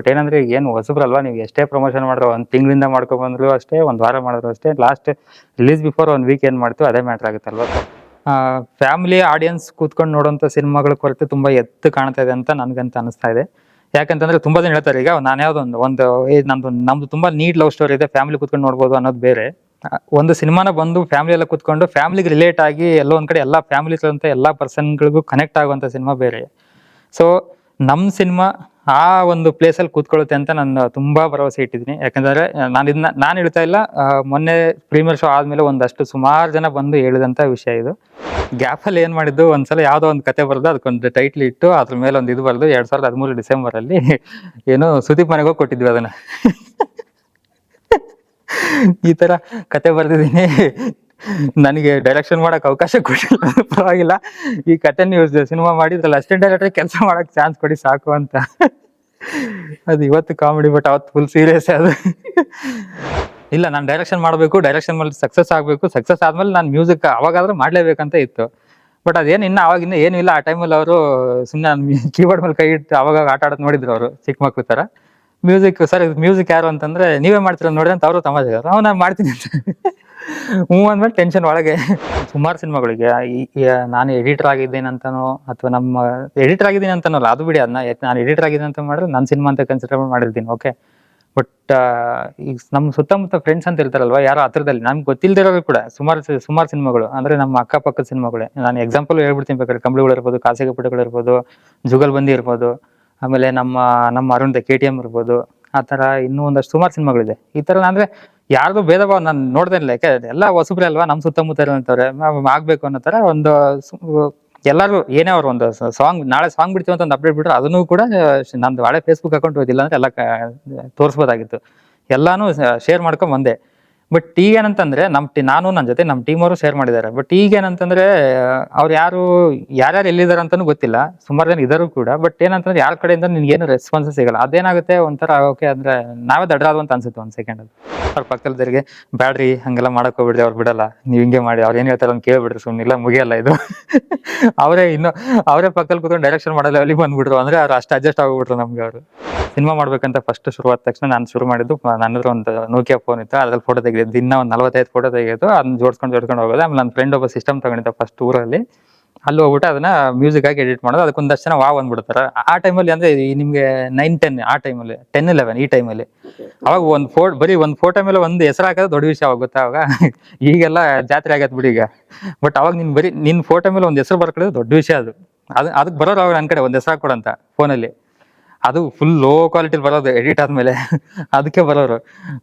But ಏನಂದ್ರೆ ಏನು ಹೊಸಬ್ರಲ್ವಾ? ನೀವು ಎಷ್ಟೇ ಪ್ರಮೋಷನ್ ಮಾಡಿದ್ರು ಒಂದು ತಿಂಗಳಿಂದ ಮಾಡ್ಕೊಂಡ್ ಬಂದ್ರು ಅಷ್ಟೇ, ಒಂದು ವಾರ ಮಾಡಿದ್ರು ಅಷ್ಟೇ ಲಾಸ್ಟ್ ರಿಲೀಸ್ ಬಿಫೋರ್ ಒಂದು ವೀಕ್ ಏನ್ ಮಾಡ್ತೀವಿ ಅದೇ ಮ್ಯಾಟ್ರ್ ಆಗುತ್ತಲ್ವಾ? ಫ್ಯಾಮಿಲಿ ಆಡಿಯನ್ಸ್ ಕೂತ್ಕೊಂಡು ನೋಡೋಂಥ ಸಿನಿಮಾಗಳ ಕೊರತೆ ತುಂಬಾ ಎತ್ತು ಕಾಣ್ತಾ ಇದೆ ಅಂತ ನನ್ಗಂತ ಅನಿಸ್ತಾ ಇದೆ. ಯಾಕಂತಂದ್ರೆ ತುಂಬಾ ಜನ ಹೇಳ್ತಾರೆ, ಈಗ ನಾನು ಯಾವ್ದೋ ಒಂದು ನಮ್ದು ನಮ್ದು ತುಂಬಾ ನೀಟ್ ಲವ್ ಸ್ಟೋರಿ ಇದೆ ಫ್ಯಾಮಿಲಿ ಕೂತ್ಕೊಂಡು ನೋಡ್ಬೋದು ಅನ್ನೋದು ಬೇರೆ. ಒಂದು ಸಿನಿಮಾನ ಬಂದು ಫ್ಯಾಮಿಲಿ ಎಲ್ಲ ಕೂತ್ಕೊಂಡು ಫ್ಯಾಮಿಲಿಗೆ ರಿಲೇಟ್ ಆಗಿ ಎಲ್ಲೋ ಒಂದ್ ಕಡೆ ಎಲ್ಲ ಫ್ಯಾಮಿಲಿ ಎಲ್ಲಾ ಪರ್ಸನ್ಗಳಿಗೂ ಕನೆಕ್ಟ್ ಆಗುವಂತ ಸಿನಿಮಾ ಬೇರೆ. ಸೊ ನಮ್ಮ ಸಿನಿಮಾ ಆ ಒಂದು ಪ್ಲೇಸಲ್ಲಿ ಕೂತ್ಕೊಳ್ಳುತ್ತೆ ಅಂತ ನಾನು ತುಂಬಾ ಭರವಸೆ ಇಟ್ಟಿದ್ದೀನಿ. ಯಾಕಂದ್ರೆ ನಾನು ಇದನ್ನ, ನಾನು ಹೇಳ್ತಾ ಇಲ್ಲ ಮೊನ್ನೆ ಪ್ರೀಮಿಯರ್ ಶೋ ಆದ್ಮೇಲೆ ಒಂದಷ್ಟು ಸುಮಾರು ಜನ ಬಂದು ಹೇಳಿದಂತ ವಿಷಯ ಇದು. ಗ್ಯಾಪಲ್ಲಿ ಏನ್ ಮಾಡಿದ್ದು, ಒಂದ್ಸಲ ಯಾವ್ದೋ ಒಂದು ಕತೆ ಬರೆದು ಅದಕ್ಕೊಂದು ಟೈಟ್ಲ್ ಇಟ್ಟು, ಅದ್ರ ಮೇಲೆ ಒಂದು ಇದು ಬರೆದು ಎರಡ್ ಸಾವಿರದ ಹದಿಮೂರು ಡಿಸೆಂಬರ್ ಅಲ್ಲಿ ಏನು ಸುದೀಪ್ ಮನೆಗೆ ಕೊಟ್ಟಿದ್ವಿ ಅದನ್ನ. ಈ ತರ ಕತೆ ಬರ್ದಿದ್ದೀನಿ. ನನಗೆ ಡೈರೆಕ್ಷನ್ ಮಾಡಕ್ ಅವಕಾಶ ಕೊಟ್ಟಿಲ್ಲ. ಪರವಾಗಿಲ್ಲ. ಈ ಕತೆ ನೀವು ಸಿನಿಮಾ ಮಾಡಿದ್ರಲ್ಲ ಅಸಿಸ್ಟೆಂಟ್ ಡೈರೆಕ್ಟರ್ ಕೆಲಸ ಮಾಡಕ್ ಚಾನ್ಸ್ ಕೊಡಿ ಸಾಕು ಅಂತ. ಅದು ಇವತ್ತು ಕಾಮಿಡಿ ಬಟ್ ಅವತ್ತು ಫುಲ್ ಸೀರಿಯಸ್ ಅದು. ಇಲ್ಲ, ನಾನು ಡೈರೆಕ್ಷನ್ ಮಾಡಬೇಕು ಡೈರೆಕ್ಷನ್ ಮೇಲೆ ಸಕ್ಸಸ್ ಆಗಬೇಕು. ಸಕ್ಸಸ್ ಆದ್ಮೇಲೆ ನಾನು ಮ್ಯೂಸಿಕ್ ಅವಾಗಾದ್ರೂ ಮಾಡಲೇಬೇಕಂತ ಇತ್ತು. ಬಟ್ ಅದೇನು ಇನ್ನ ಅವಾಗಿಂದ ಏನು ಇಲ್ಲ. ಆ ಟೈಮಲ್ಲಿ ಅವರು ಸುಮ್ಮನೆ ಕೀಬೋರ್ಡ್ ಮೇಲೆ ಕೈ ಇಟ್ಟು ಅವಾಗ ಆಟ ಆಡೋದು ನೋಡಿದ್ರು ಅವರು, ಚಿಕ್ಕ ಮಕ್ಳು ಥರ ಮ್ಯೂಸಿಕ್ ಸರ್ ಮ್ಯೂಸಿಕ್ ಯಾರು ಅಂತಂದ್ರೆ ನೀವೇ ಮಾಡ್ತೀರ ನೋಡಿ ಅಂತ ಅವರು ತಮಾಷೆ ಅವ್ನು ನಾನು ಮಾಡ್ತೀನಿ ಅಂತ. ಹ್ಞೂ ಅಂದ್ಮೇಲೆ ಟೆನ್ಷನ್ ಒಳಗೆ. ಸುಮಾರು ಸಿನಿಮಾಗಳಿಗೆ ನಾನು ಎಡಿಟರ್ ಆಗಿದ್ದೇನೆ ಅಂತನೋ ಅಥವಾ ನಮ್ಮ ಎಡಿಟರ್ ಆಗಿದ್ದೀನಿ ಅಂತಾನಲ್ಲ ಅದು ಬಿಡಿ ಅದನ್ನ ನಾನು ಎಡಿಟರ್ ಆಗಿದ್ದೀನಿ ಅಂತ ಮಾಡಿದ್ರೆ ನನ್ನ ಸಿನಿಮಾ ಅಂತ ಕನ್ಸಿಡರ್ ಮಾಡಿರ್ತೀನಿ ಓಕೆ ಬಟ್ ಈಗ ನಮ್ಮ ಸುತ್ತಮುತ್ತ ಫ್ರೆಂಡ್ಸ್ ಅಂತ ಇರ್ತಾರಲ್ವಾ, ಯಾರೋ ಹತ್ರದಲ್ಲಿ ನಮ್ಗೆ ಗೊತ್ತಿಲ್ದಿರೋರು ಕೂಡ, ಸುಮಾರು ಸುಮಾರು ಸಿನಿಮಾಗಳು, ಅಂದ್ರೆ ನಮ್ಮ ಅಕ್ಕಪಕ್ಕದ ಸಿನಿಮಾಗಳೇ. ನಾನು ಎಕ್ಸಾಂಪಲ್ ಹೇಳ್ಬಿಡ್ತೀನಿ ಬೇಕಾದ್ರೆ, ಕಂಬಳಿಗಳು ಇರ್ಬೋದು, ಖಾಸಗಿ ಪುಟಗಳು ಇರ್ಬೋದು ಜುಗಲ್ಬಂದಿ ಇರ್ಬೋದು, ಆಮೇಲೆ ನಮ್ಮ ನಮ್ಮ ಅರುಣ್ ಕೆ ಟಿ ಎಂ ಇರ್ಬೋದು, ಆ ಥರ ಇನ್ನೂ ಒಂದಷ್ಟು ಸುಮಾರು ಸಿನಿಮಾಗಳಿದೆ. ಈ ಥರ ಅಂದ್ರೆ ಯಾರ್ದು ಭೇದ ಭಾವ ನಾನು ನೋಡ್ದೆ ಇಲ್ಲ. ಯಾಕೆ ಎಲ್ಲ ಹೊಸಬ್ರೆ ಅಲ್ವಾ? ನಮ್ಮ ಸುತ್ತಮುತ್ತ ನಾವ್ ಆಗ್ಬೇಕು ಅನ್ನೋ ಥರ ಒಂದು ಎಲ್ಲರೂ ಏನೇ ಅವ್ರು ಒಂದು ಸಾಂಗ್ ನಾಳೆ ಸಾಂಗ್ ಬಿಡ್ತೀವಿ ಅಂತ ಒಂದು ಅಪ್ಡೇಟ್ ಬಿಟ್ರೆ ಅದನ್ನು ಕೂಡ ನಂದು ಹಳೆ ಫೇಸ್ಬುಕ್ ಅಕೌಂಟ್ ಹೋಗಿಲ್ಲ ಅಂದ್ರೆ ಎಲ್ಲ ತೋರಿಸ್ಬೋದಾಗಿತ್ತು. ಎಲ್ಲಾನು ಶೇರ್ ಮಾಡ್ಕೊಂಡ್ ಬಂದೆ. ಬಟ್ ಈಗ ಏನಂತಂದ್ರೆ ನಮ್ ಟಿ ನಾನು ನನ್ನ ಜೊತೆ ನಮ್ಮ ಟೀಮ್ ಅವರು ಶೇರ್ ಮಾಡಿದ್ದಾರೆ. ಬಟ್ ಈಗ ಏನಂತಂದ್ರೆ ಅವ್ರು ಯಾರು, ಯಾರ್ಯಾರು ಎಲ್ಲಿದ್ದಾರೆ ಅಂತಾನು ಗೊತ್ತಿಲ್ಲ. ಸುಮಾರು ಜನ ಇದಾರು ಕೂಡ. ಬಟ್ ಏನಂತಂದ್ರೆ ಯಾರ ಕಡೆಯಿಂದ ನಿನ್ಗೆ ಏನು ರೆಸ್ಪಾನ್ಸ್ ಸಿಗಲ್ಲ. ಅದೇನಾಗುತ್ತೆ ಒಂಥರ ಓಕೆ ಅಂದ್ರೆ ನಾವೇ ದಡ್ರಾದ್ ಅಂತ ಅನ್ಸುತ್ತೆ ಒಂದ್ ಸೆಕೆಂಡ್ ಅಲ್ಲಿ. ಅವ್ರ ಪಕ್ಕದಲ್ಲಿದ್ದರಿಗೆ ಬ್ಯಾಡ್ರಿ, ಹಂಗೆಲ್ಲ ಮಾಡಕ್ ಹೋಗ್ಬಿಡ್ರಿ ಅವ್ರು ಬಿಡಲ್ಲ. ನೀವ್ ಹಿಂಗೆ ಮಾಡಿ, ಅವ್ರು ಏನ್ ಹೇಳ್ತಾರೆ ಅಂತ ಕೇಳ್ಬಿಡ್ರಿ ಸುಮ್ಮನೆ ಇಲ್ಲ ಮುಗಿಯಲ್ಲ ಇದು. ಅವರೇ ಇನ್ನು, ಅವರೇ ಪಕ್ಕದಲ್ಲಿ ಕೂತ್ಕೊಂಡು ಡೈರೆಕ್ಷನ್ ಮಾಡಲ್ಲ ಅಲ್ಲಿ ಬಂದ್ಬಿಟ್ರು. ಅಂದ್ರೆ ಅವ್ರು ಅಷ್ಟು ಅಡ್ಜಸ್ಟ್ ಆಗ್ಬಿಟ್ರು ನಮ್ಗೆ ಅವರು. ಸಿನಿಮಾ ಮಾಡ್ಬೇಕಂತ ಫಸ್ಟ್ ಶುರುವಾದ ತಕ್ಷಣ ನಾನು ಶುರು ಮಾಡಿದ್ದು ನನ್ನ ಒಂದು ನೋಕಿಯಾ ಫೋನ್ ಇತ್ತು. ಅದ್ರಲ್ಲಿ ಫೋಟೋ ತೆಗೆದಿದ್ದು. ದಿನ ಒಂದು ನಲ್ವತ್ತೈದು ಫೋಟೋ ತೆಗೆಯೋದು ಅದನ್ನ ಜೋಡ್ಸ್ಕೊಂಡು ಜೋಡ್ಕೊಂಡು ಹೋಗೋದು. ಆಮೇಲೆ ನನ್ನ ಫ್ರೆಂಡ್ ಒಬ್ಬ ಸಿಸ್ಟಮ್ ತಗೊಂಡಿದ್ದ ಫಸ್ಟ್ ಊರಲ್ಲಿ ಅಲ್ಲಿ. ಹೋಗ್ಬಿಟ್ಟು ಅದನ್ನ ಮ್ಯೂಸಿಕ್ ಆಗಿ ಎಡಿಟ್ ಮಾಡೋದು. ಅದಕ್ಕೊಂದಷ್ಟು ಜನ ವಾವ್ ಅಂದ್ಬಿಡ್ತಾರೆ. ಆ ಟೈಮಲ್ಲಿ ಅಂದ್ರೆ ನಿಮ್ಗೆ ನೈನ್ ಟೆನ್ ಆ ಟೈಮಲ್ಲಿ ಟೆನ್ ಇಲೆವೆನ್ ಈ ಟೈಮಲ್ಲಿ ಅವಾಗ ಒಂದು ಫೋಟೋ ಬರೀ ಒಂದು ಫೋಟೋ ಮೇಲೆ ಒಂದು ಹೆಸರು ಹಾಕೋದು ದೊಡ್ಡ ವಿಷಯ ಆಗುತ್ತೆ ಗೊತ್ತಾ ಅವಾಗ. ಈಗೆಲ್ಲ ಜಾತ್ರೆ ಆಗತ್ತೆ ಬಿಡಿ ಈಗ. ಬಟ್ ಅವಾಗ ನಿನ್ ಬರೀ ನಿನ್ನ ಫೋಟೋ ಮೇಲೆ ಒಂದು ಹೆಸರು ಬರ್ಕೊಳ್ಳೋದು ದೊಡ್ಡ ವಿಷಯ ಅದು. ಅದು ಅದಕ್ಕೆ ಬರೋರು ಅವಾಗ ನನ್ನ ಕಡೆ ಒಂದು ಹೆಸರು ಹಾಕೊಡಂತ ಫೋನಲ್ಲಿ ಅದು ಫುಲ್ ಲೋ ಕ್ವಾಲಿಟಿಲಿ ಬರೋದು ಎಡಿಟ್ ಆದ್ಮೇಲೆ ಅದಕ್ಕೆ ಬರೋರು.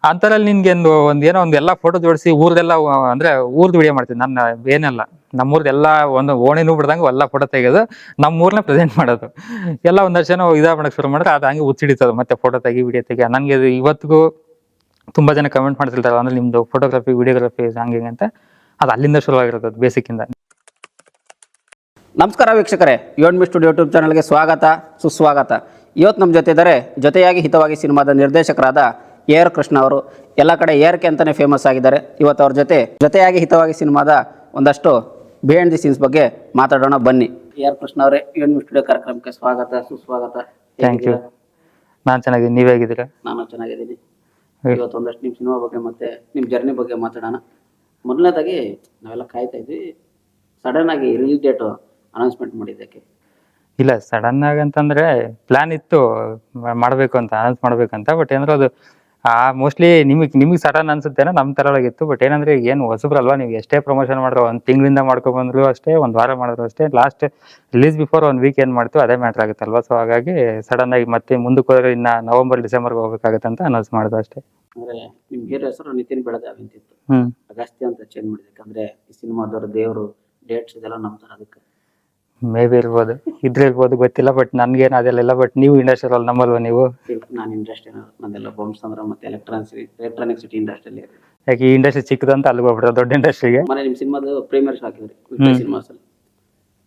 ಅಂತರಲ್ಲಿ ನಿನ್ಗೆ ಒಂದು, ಒಂದ್ ಏನೋ ಒಂದು ಎಲ್ಲಾ ಫೋಟೋ ಜೋಡಿಸಿ ಊರ್ದೆಲ್ಲ, ಅಂದ್ರೆ ಊರ್ದು ವಿಡಿಯೋ ಮಾಡ್ತೀನಿ ನನ್ನ ಏನೆಲ್ಲ, ನಮ್ಮೂರ್ದು ಎಲ್ಲ ಒಂದು ಓಣಿನೂ ಬಿಡ್ದಂಗೆ ಎಲ್ಲ ಫೋಟೋ ತೆಗೆದು ನಮ್ಮ ಊರ್ನ ಪ್ರೆಸೆಂಟ್ ಮಾಡೋದು. ಎಲ್ಲ ಒಂದಷ್ಟು ಜನ ಇದಾಗ ಮಾಡಕ್ ಶುರು ಮಾಡಿದ್ರೆ ಅದು ಹಂಗೆ ಹುಚ್ಚಿಡಿತದೆ ಮತ್ತೆ ಫೋಟೋ ತೆಗಿ ವಿಡಿಯೋ ತೆಗಿ. ನನಗೆ ಇದು ಇವತ್ತಿಗೂ ತುಂಬಾ ಜನ ಕಮೆಂಟ್ ಮಾಡ್ತಿರ್ತಾರೆ ಅಂದ್ರೆ ನಿಮ್ದು ಫೋಟೋಗ್ರಫಿ ವಿಡಿಯೋಗ್ರಫಿ ಹಂಗೆ ಅಂತ, ಅದು ಅಲ್ಲಿಂದ ಶುರುವಾಗಿರ್ತದೆ ಬೇಸಿಕ್ಕಿಂದ ನಮಸ್ಕಾರ ವೀಕ್ಷಕರೇ ಯೋನ್ ಸ್ಟುಡಿಯೋ ಯೂಟ್ಯೂಬ್ ಚಾನಲ್ಗೆ ಸ್ವಾಗತ, ಸುಸ್ವಾಗತ. ಇವತ್ತು ನಮ್ಮ ಜೊತೆ ಇದ್ದಾರೆ ಜೊತೆಯಾಗಿ ಹಿತವಾಗಿ ಸಿನಿಮಾದ ನಿರ್ದೇಶಕರಾದ ಎ ಆರ್ ಕೃಷ್ಣ ಅವರು. ಎಲ್ಲ ಕಡೆ ಏರ್ಕೆ ಅಂತಲೇ ಫೇಮಸ್ ಆಗಿದ್ದಾರೆ. ಇವತ್ತು ಅವ್ರ ಜೊತೆ. ಜೊತೆಯಾಗಿ ಹಿತವಾಗಿ ಸಿನಿಮಾದ ಒಂದಷ್ಟು ಬಿಹೈಂಡ್ ದಿ ಸೀನ್ಸ್ ಬಗ್ಗೆ ಮಾತಾಡೋಣ. ಬನ್ನಿ. ಎ ಆರ್ ಕೃಷ್ಣ ಅವರೇ ಇವನ್ ಸ್ಟುಡಿಯೋ ಕಾರ್ಯಕ್ರಮಕ್ಕೆ ಸ್ವಾಗತ ಸುಸ್ವಾಗತ. ಥ್ಯಾಂಕ್ ಯು ನಾನು ಚೆನ್ನಾಗಿದ್ದೀನಿ. ನೀವೇ ಹೇಗಿದ್ದೀರಾ? ನಾನು ಚೆನ್ನಾಗಿದ್ದೀನಿ. ಇವತ್ತು ಒಂದಷ್ಟು ನಿಮ್ಮ ಸಿನಿಮಾ ಬಗ್ಗೆ ಮತ್ತೆ ನಿಮ್ಮ ಜರ್ನಿ ಬಗ್ಗೆ ಮಾತಾಡೋಣ. ಮೊದಲನೇದಾಗಿ ನಾವೆಲ್ಲ ಕಾಯ್ತಾ ಇದ್ವಿ. ಸಡನ್ ಆಗಿ ರಿಲೀಸ್ ಡೇಟ್ ಅನೌನ್ಸ್ಮೆಂಟ್ ಮಾಡಿದ್ದಕ್ಕೆ. ಇಲ್ಲ ಸಡನ್ ಆಗಿ ಅಂತಂದ್ರೆ ಪ್ಲಾನ್ ಇತ್ತು ಮಾಡಬೇಕು ಅಂತ ಅನೌನ್ಸ್ ಮಾಡ್ಬೇಕಂತ ಬಟ್ ಏನಂದ್ರೆ ಅದು ಆ ಮೋಸ್ಟ್ಲಿ ನಿಮಗೆ ನಿಮಗೆ ಸಡನ್ ಅನ್ಸುತ್ತೇನೋ ನಮ್ಮ ತರ ಒಳಗಿತ್ತು ಬಟ್ ಏನಂದ್ರೆ ಈಗ ಏನು ಹೊಸಬ್ರಲ್ವಾ ನೀವು ಎಷ್ಟೇ ಪ್ರಮೋಷನ್ ಮಾಡಿದ್ರು ಒಂದ್ ತಿಂಗಳಿಂದ ಮಾಡ್ಕೊಂಡ್ ಬಂದ್ರು ಅಷ್ಟೇ ಒಂದ್ ವಾರ ಮಾಡಿದ್ರು ಅಷ್ಟೇ ಲಾಸ್ಟ್ ರಿಲೀಸ್ ಬಿಫೋರ್ ಒಂದ್ ವೀಕ್ ಏನ್ ಮಾಡ್ತೀವಿ ಅದೇ ಮ್ಯಾಟರ್ ಆಗುತ್ತೆ ಅಲ್ವಾ ಸೊ ಹಾಗಾಗಿ ಸಡನ್ ಆಗಿ ಮತ್ತೆ ಮುಂದಕ್ಕೆ ಹೋದ್ರೆ ಇನ್ನ ನವೆಂಬರ್ ಡಿಸೆಂಬರ್ಗೆ ಹೋಗ್ಬೇಕಾಗತ್ತೆ ಅಂತ ಅನೌನ್ಸ್ ಮಾಡಿದ್ರು ಅಷ್ಟೇ. ಅಂದ್ರೆ ನಿಮ್ ಹೆಸರು ನಿತಿನ್ ಬೆಳಗಾವಿ ಅಂತಿತ್ತು. ಅಗಸ್ತ್ಯ ಅಂತ ಚೇಂಜ್ ಮಾಡಿದಕ್ಕೆ ಅಂದ್ರೆ ಈ ಸಿನಿಮಾದವ್ರ ದೇವರು ಡೇಟ್ಸ್ ಇದೆಲ್ಲ ನಂಬ್ತಾರೆ ಅದಕ್ಕೆ. ಮೇ ಬಿ ಇರ್ಬೋದು. ಇದ್ರೆ ಇರ್ಬೋದು ಗೊತ್ತಿಲ್ಲ ಬಟ್ ನನ್ಗೇನು ಅದೆಲ್ಲ ಬಟ್ ನೀವು ಇಂಡಸ್ಟ್ರಿಯಲ್ ನಮ್ಮಲ್ವಾ ನೀವು? ನಾನು ಇಂಡಸ್ಟ್ರಿ ನಂದೆಲ್ಲ ಬಾಂಬ್ಸ್ ಅಂದ್ರೆ ಮತ್ತೆ ಎಲೆಕ್ಟ್ರಾನಿಕ್ಸ್ ಎಲೆಕ್ಟ್ರಾನಿಕ್ ಸಿಟಿ ಇಂಡಸ್ಟ್ರಿಯಲ್ಲಿ ಯಾಕೆ ಈ ಇಂಡಸ್ಟ್ರಿ ಚಿಕ್ಕದಂತ ಅಲ್ಲಿಗೆ ಹೋಗ್ಬಿಟ್ರೆ ದೊಡ್ಡ ಇಂಡಸ್ಟ್ರಿಗೆ ಮನೆ ನಿಮ್ ಸಿನಿಮಾದ ಪ್ರೀಮಿಯರ್ಸ್ ಹಾಕಿದ್ರಿ ವಿಕ್ಟರಿ ಸಿನಿಮಾ ಅಲ್ಲಿ.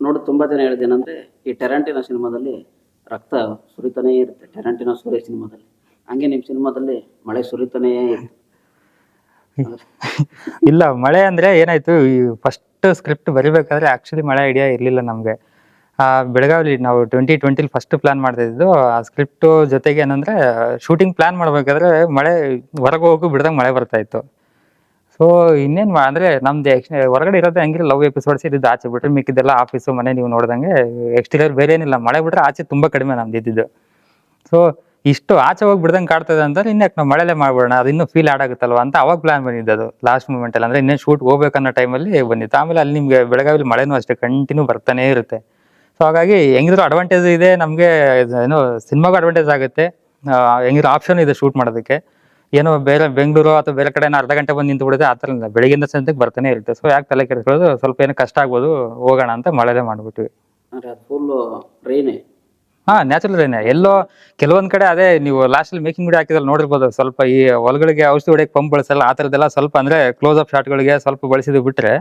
ನೋಡಿ ತುಂಬಾ ಜನ ಹೇಳಿದೇನಂದ್ರೆ ಈ ಟೆರಂಟಿನ ಸಿನಿಮಾದಲ್ಲಿ ರಕ್ತ ಸುರಿತಾನೇ ಇರುತ್ತೆ ಟೆರಂಟಿನ ಸೂರ್ಯ ಸಿನಿಮಾದಲ್ಲಿ. ಹಂಗೆ ನಿಮ್ ಸಿನಿಮಾದಲ್ಲಿ ಮಳೆ ಸುರಿತಾನೇ ಇತ್ತು ಇಲ್ಲ, ಮಳೆ ಅಂದ್ರೆ ಏನಾಯ್ತು, ಈ ಫಸ್ಟ್ ಸ್ಕ್ರಿಪ್ಟ್ ಬರಿಬೇಕಾದ್ರೆ ಆಕ್ಚುಲಿ ಮಳೆ ಐಡಿಯಾ ಇರ್ಲಿಲ್ಲ ನಮ್ಗೆ. ಆ ಬೆಳಗಾವಿ ನಾವು ಟ್ವೆಂಟಿ ಟ್ವೆಂಟಿಲಿ ಫಸ್ಟ್ ಪ್ಲಾನ್ ಮಾಡ್ತಿದ್ದು ಆ ಸ್ಕ್ರಿಪ್ಟ್ ಜೊತೆಗೆ ಏನಂದ್ರೆ ಶೂಟಿಂಗ್ ಪ್ಲಾನ್ ಮಾಡ್ಬೇಕಾದ್ರೆ ಮಳೆ, ಹೊರಗೆ ಹೋಗು ಬಿಡ್ದಂಗೆ ಮಳೆ ಬರ್ತಾ ಇತ್ತು. ಸೊ ಇನ್ನೇನ್ ಅಂದ್ರೆ ನಮ್ದು ಹೊರಗಡೆ ಇರೋದೇ ಹಂಗಿಲ್ಲ, ಲವ್ ಎಪಿಸೋಡ್ಸ್ ಇದ್ದಿದ್ದು ಆಚೆ ಬಿಟ್ರೆ ಮಿಕ್ಕಿದ್ದೆಲ್ಲ ಆಫೀಸು ಮನೆ ನೀವು ನೋಡ್ದಂಗೆ ಎಕ್ಸ್ಟೀರಿಯರ್ ಬೇರೆ ಏನಿಲ್ಲ ಮಳೆ ಬಿಟ್ರೆ ಆಚೆ ತುಂಬಾ ಕಡಿಮೆ ನಮ್ದು ಇದ್ದಿದ್ದು. ಸೊ ಇಷ್ಟು ಆಚೆ ಹೋಗಿ ಬಿಡ್ದಂಗೆ ಕಾಡ್ತದೆ ಅಂತ ಇನ್ಯಾಕೆ ನಾವು ಮಳೆಲೆ ಮಾಡ್ಬಿಡೋಣ, ಅದು ಇನ್ನೂ ಫೀಲ್ ಆಡಾಗುತ್ತಲ್ವ ಅಂತ ಅವಾಗ ಪ್ಲಾನ್ ಬಂದಿದ್ದು ಅದು ಲಾಸ್ಟ್ ಮೂಮೆಂಟ್ ಅಲ್ಲಿ ಅಂದ್ರೆ ಇನ್ನೇನು ಶೂಟ್ ಹೋಗ್ಬೇಕನ್ನೋ ಟೈಮಲ್ಲಿ ಬಂದಿತ್ತು. ಆಮೇಲೆ ಅಲ್ಲಿ ನಿಮಗೆ ಬೆಳಗಾವಿಲಿ ಮಳೆನೂ ಅಷ್ಟೇ ಕಂಟಿನ್ಯೂ ಬರ್ತಾನೆ ಇರುತ್ತೆ. ಸೊ ಹಾಗಾಗಿ ಹೆಂಗಿದ್ರು ಅಡ್ವಾಂಟೇಜ್ ಇದೆ, ನಮಗೆ ಏನು ಸಿನಿಮಾಗೂ ಅಡ್ವಾಂಟೇಜ್ ಆಗುತ್ತೆ. ಹೆಂಗಿದ್ರು ಆಪ್ಷನ್ ಇದೆ ಶೂಟ್ ಮಾಡೋದಕ್ಕೆ. ಏನೋ ಬೇರೆ ಬೆಂಗಳೂರು ಅಥವಾ ಬೇರೆ ಕಡೆ ಅರ್ಧ ಗಂಟೆ ಬಂದು ನಿಂತು ಬಿಡುತ್ತೆ ಆ ಥರ ಇಲ್ಲ. ಸಂಜೆಗೆ ಬರ್ತಾನೆ ಇರುತ್ತೆ. ಸೊ ಯಾಕೆ ತಲೆ ಕೆಡಿಸ್ಕೊಳ್ಳೋದು? ಸ್ವಲ್ಪ ಏನೋ ಕಷ್ಟ ಆಗ್ಬೋದು, ಹೋಗೋಣ ಅಂತ ಮಳೆಲೆ ಮಾಡ್ಬಿಟ್ವಿ. ಹಾ ನ್ಯಾಚುರಲ್ ರೈನ್ ಎಲ್ಲೋ ಕೆಲವೊಂದ್ ಕಡೆ ಅದೇ ನೀವು ಲಾಸ್ಟ್ ಅಲ್ಲಿ ಮೇಕಿಂಗ್ ವಿಡಿಯೋ ಹಾಕಿದ್ರೆ ನೋಡಿರ್ಬೋದು ಸ್ವಲ್ಪ ಈ ಹೊಲಗಳಿಗೆ ಔಷಧಿ ಹೊಡೆಯಕ್ಕೆ ಪಂಪ್ ಬಳಸಲ್ಲ ಆ ಥರದ್ದೆಲ್ಲ ಸ್ವಲ್ಪ ಅಂದ್ರೆ ಕ್ಲೋಸ್ ಅಪ್ ಶಾಟ್ಗಳಿಗೆ ಸ್ವಲ್ಪ ಬಳಸಿದ್ದು ಬಿಟ್ರೆ